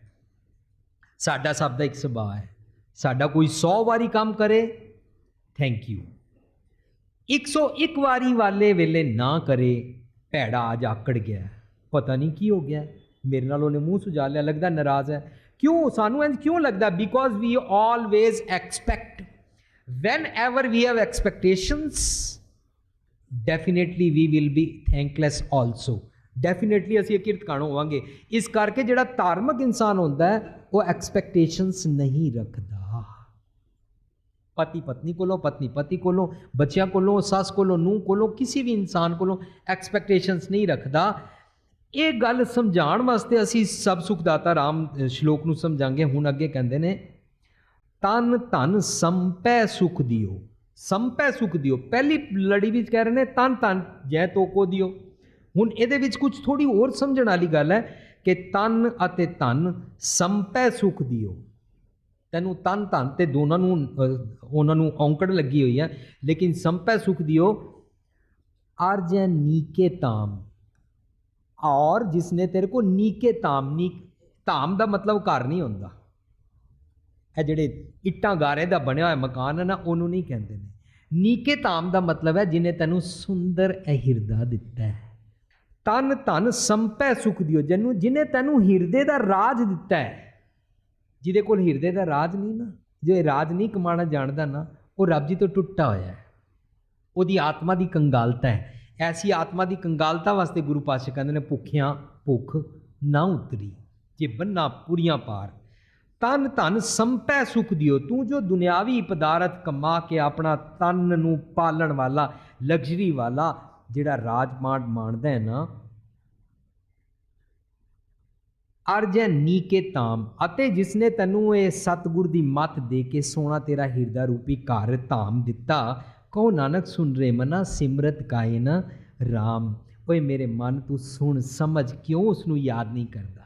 ਸਾਡਾ ਸਭ ਦਾ ਇੱਕ ਸੁਭਾਅ ਹੈ। ਸਾਡਾ ਕੋਈ 100 ਵਾਰੀ ਕੰਮ ਕਰੇ ਥੈਂਕ ਯੂ 101 ਵਾਰੀ ਵਾਲੇ ਵੇਲੇ ਨਾ ਕਰੇ, ਭੈੜਾ ਅੱਜ ਆਕੜ ਗਿਆ। ਪਤਾ ਨਹੀਂ ਕੀ ਹੋ ਗਿਆ। ਮੇਰੇ ਨਾਲ ਉਹਨੇ ਮੂੰਹ ਸੁਜਾ ਲਿਆ, ਲੱਗਦਾ ਨਾਰਾਜ਼ ਹੈ। ਕਿਉਂ? ਸਾਨੂੰ ਇੰਜ ਕਿਉਂ ਲੱਗਦਾ? Because we always expect whenever we have expectations definitely we will be thankless also definitely ਅਸੀਂ ਕਿਰਤਕਾਣ ਹੋਵਾਂਗੇ। ਇਸ ਕਰਕੇ ਜਿਹੜਾ ਧਾਰਮਿਕ ਇਨਸਾਨ ਹੁੰਦਾ ਹੈ, ਉਹ ਐਕਸਪੈਕਟੇਸ਼ਨਸ ਨਹੀਂ ਰੱਖਦਾ। ਪਤੀ ਪਤਨੀ ਕੋਲੋਂ ਪਤਨੀ ਪਤੀ ਕੋਲੋਂ, ਬੱਚਿਆਂ ਕੋਲੋਂ, ਸੱਸ ਕੋਲੋਂ, ਨੂੰਹ ਕੋਲੋਂ, ਕਿਸੇ ਵੀ ਇਨਸਾਨ ਕੋਲੋਂ ਐਕਸਪੈਕਟੇਸ਼ਨਸ ਨਹੀਂ ਰੱਖਦਾ। ਇਹ ਗੱਲ ਸਮਝਾਉਣ ਵਾਸਤੇ ਅਸੀਂ ਸਭ ਸੁਖਦਾਤਾ ਰਾਮ ਸ਼ਲੋਕ ਨੂੰ ਸਮਝਾਂਗੇ। ਹੁਣ ਅੱਗੇ ਕਹਿੰਦੇ ਨੇ, ਤਨ ਧਨ ਸੰਪੈ ਸੁਖ ਦਿਓ। ਸੰਪੈ ਸੁਖ ਦਿਓ। ਪਹਿਲੀ ਲੜੀ ਵਿੱਚ ਕਹਿ ਰਹੇ ਨੇ, ਤਨ ਧਨ ਜੈ ਤੋਕੋ ਦਿਓ। ਹੁਣ ਇਹਦੇ ਵਿੱਚ ਕੁਝ ਥੋੜੀ ਹੋਰ ਸਮਝਣ ਵਾਲੀ ਗੱਲ ਹੈ ਕਿ ਤਨ ਅਤੇ ਧਨ ਸੰਪੈ ਸੁਖ ਦਿਓ। ਤੈਨੂੰ ਤਨ, ਧਨ ਤੇ ਦੋਨਾਂ ਨੂੰ ਉਹਨਾਂ ਨੂੰ ਔਂਕੜ ਲੱਗੀ ਹੋਈ ਹੈ, ਲੇਕਿਨ ਸੰਪੈ ਸੁਖ ਦਿਓ। ਅਰਜੈ ਨੀਕੇ ਤਾਮ। ਔਰ ਜਿਸਨੇ ਤੇਰੇ ਕੋ ਨੀਕੇ ਤਾਮ ਨੀ ਧਾਮ ਦਾ ਮਤਲਬ ਘਰ ਨਹੀਂ ਹੁੰਦਾ। ਇਹ ਜਿਹੜੇ ਇੱਟਾਂ ਗਾਰੇ ਦਾ ਬਣਿਆ ਹੋਇਆ ਮਕਾਨ ਹੈ ਨਾ, ਉਹਨੂੰ ਨਹੀਂ ਕਹਿੰਦੇ ਨੇ। ਨੀਕੇ ਧਾਮ ਦਾ ਮਤਲਬ ਹੈ ਜਿਨੇ ਤੈਨੂੰ ਸੁੰਦਰ ਇਹ ਹਿਰਦਾ ਦਿੱਤਾ ਹੈ। ਤਨ ਧਨ ਸੰਪੈ ਸੁਖ ਦਿਓ। ਜਿਹਨੂੰ ਜਿਨੇ ਤੈਨੂੰ ਹਿਰਦੇ ਦਾ ਰਾਜ ਦਿੱਤਾ ਹੈ, ਜਿਹਦੇ ਕੋਲ ਹਿਰਦੇ ਦਾ ਰਾਜ ਨਹੀਂ ਨਾ, ਜੋ ਇਹ ਰਾਜ ਨਹੀਂ ਕਮਾਣਾ ਜਾਣਦਾ ਨਾ, ਉਹ ਰੱਬ ਜੀ ਤੋਂ ਟੁੱਟਾ ਹੋਇਆ ਹੈ। ਉਹਦੀ ਆਤਮਾ ਦੀ ਕੰਗਾਲਤਾ ਹੈ। ਐਸੀ ਆਤਮਾ ਦੀ ਕੰਗਾਲਤਾ ਵਾਸਤੇ ਗੁਰੂ ਪਾਤਸ਼ਾਹ ਕਹਿੰਦੇ ਨੇ, ਭੁੱਖਿਆਂ ਭੁੱਖ ਨਾ ਉਤਰੀ, ਜੇ ਬੰਨਾ ਪੂਰੀਆਂ ਪਾਰ। ਤਨ ਧਨ ਸੰਪੈ ਸੁਖ ਦਿਓ। ਤੂੰ ਜੋ ਦੁਨਿਆਵੀ ਪਦਾਰਥ ਕਮਾ ਕੇ ਆਪਣਾ ਤਨ ਨੂੰ ਪਾਲਣ ਵਾਲਾ, ਲਗਜ਼ਰੀ ਵਾਲਾ ਜਿਹੜਾ ਰਾਜਮਾਨ ਮਾਣਦਾ ਹੈ ਨਾ, ਅਰਜੈ ਨੀਕੇ ਤਾਮ ਅਤੇ ਜਿਸਨੇ ਤੈਨੂੰ ਇਹ ਸਤਗੁਰ ਦੀ ਮੱਤ ਦੇ ਕੇ ਸੋਨਾ ਤੇਰਾ ਹਿਰਦਾ ਰੂਪੀ ਘਰ ਧਾਮ ਦਿੱਤਾ, ਕਹੋ ਨਾਨਕ ਸੁਣ ਰੇ ਮਨਾ ਸਿਮਰਤ ਕਾਇਨ RAM ਓਏ ਮੇਰੇ ਮਨ, ਤੂੰ ਸੁਣ, ਸਮਝ ਕਿਉਂ ਉਸ ਨੂੰ ਯਾਦ ਨਹੀਂ ਕਰਦਾ?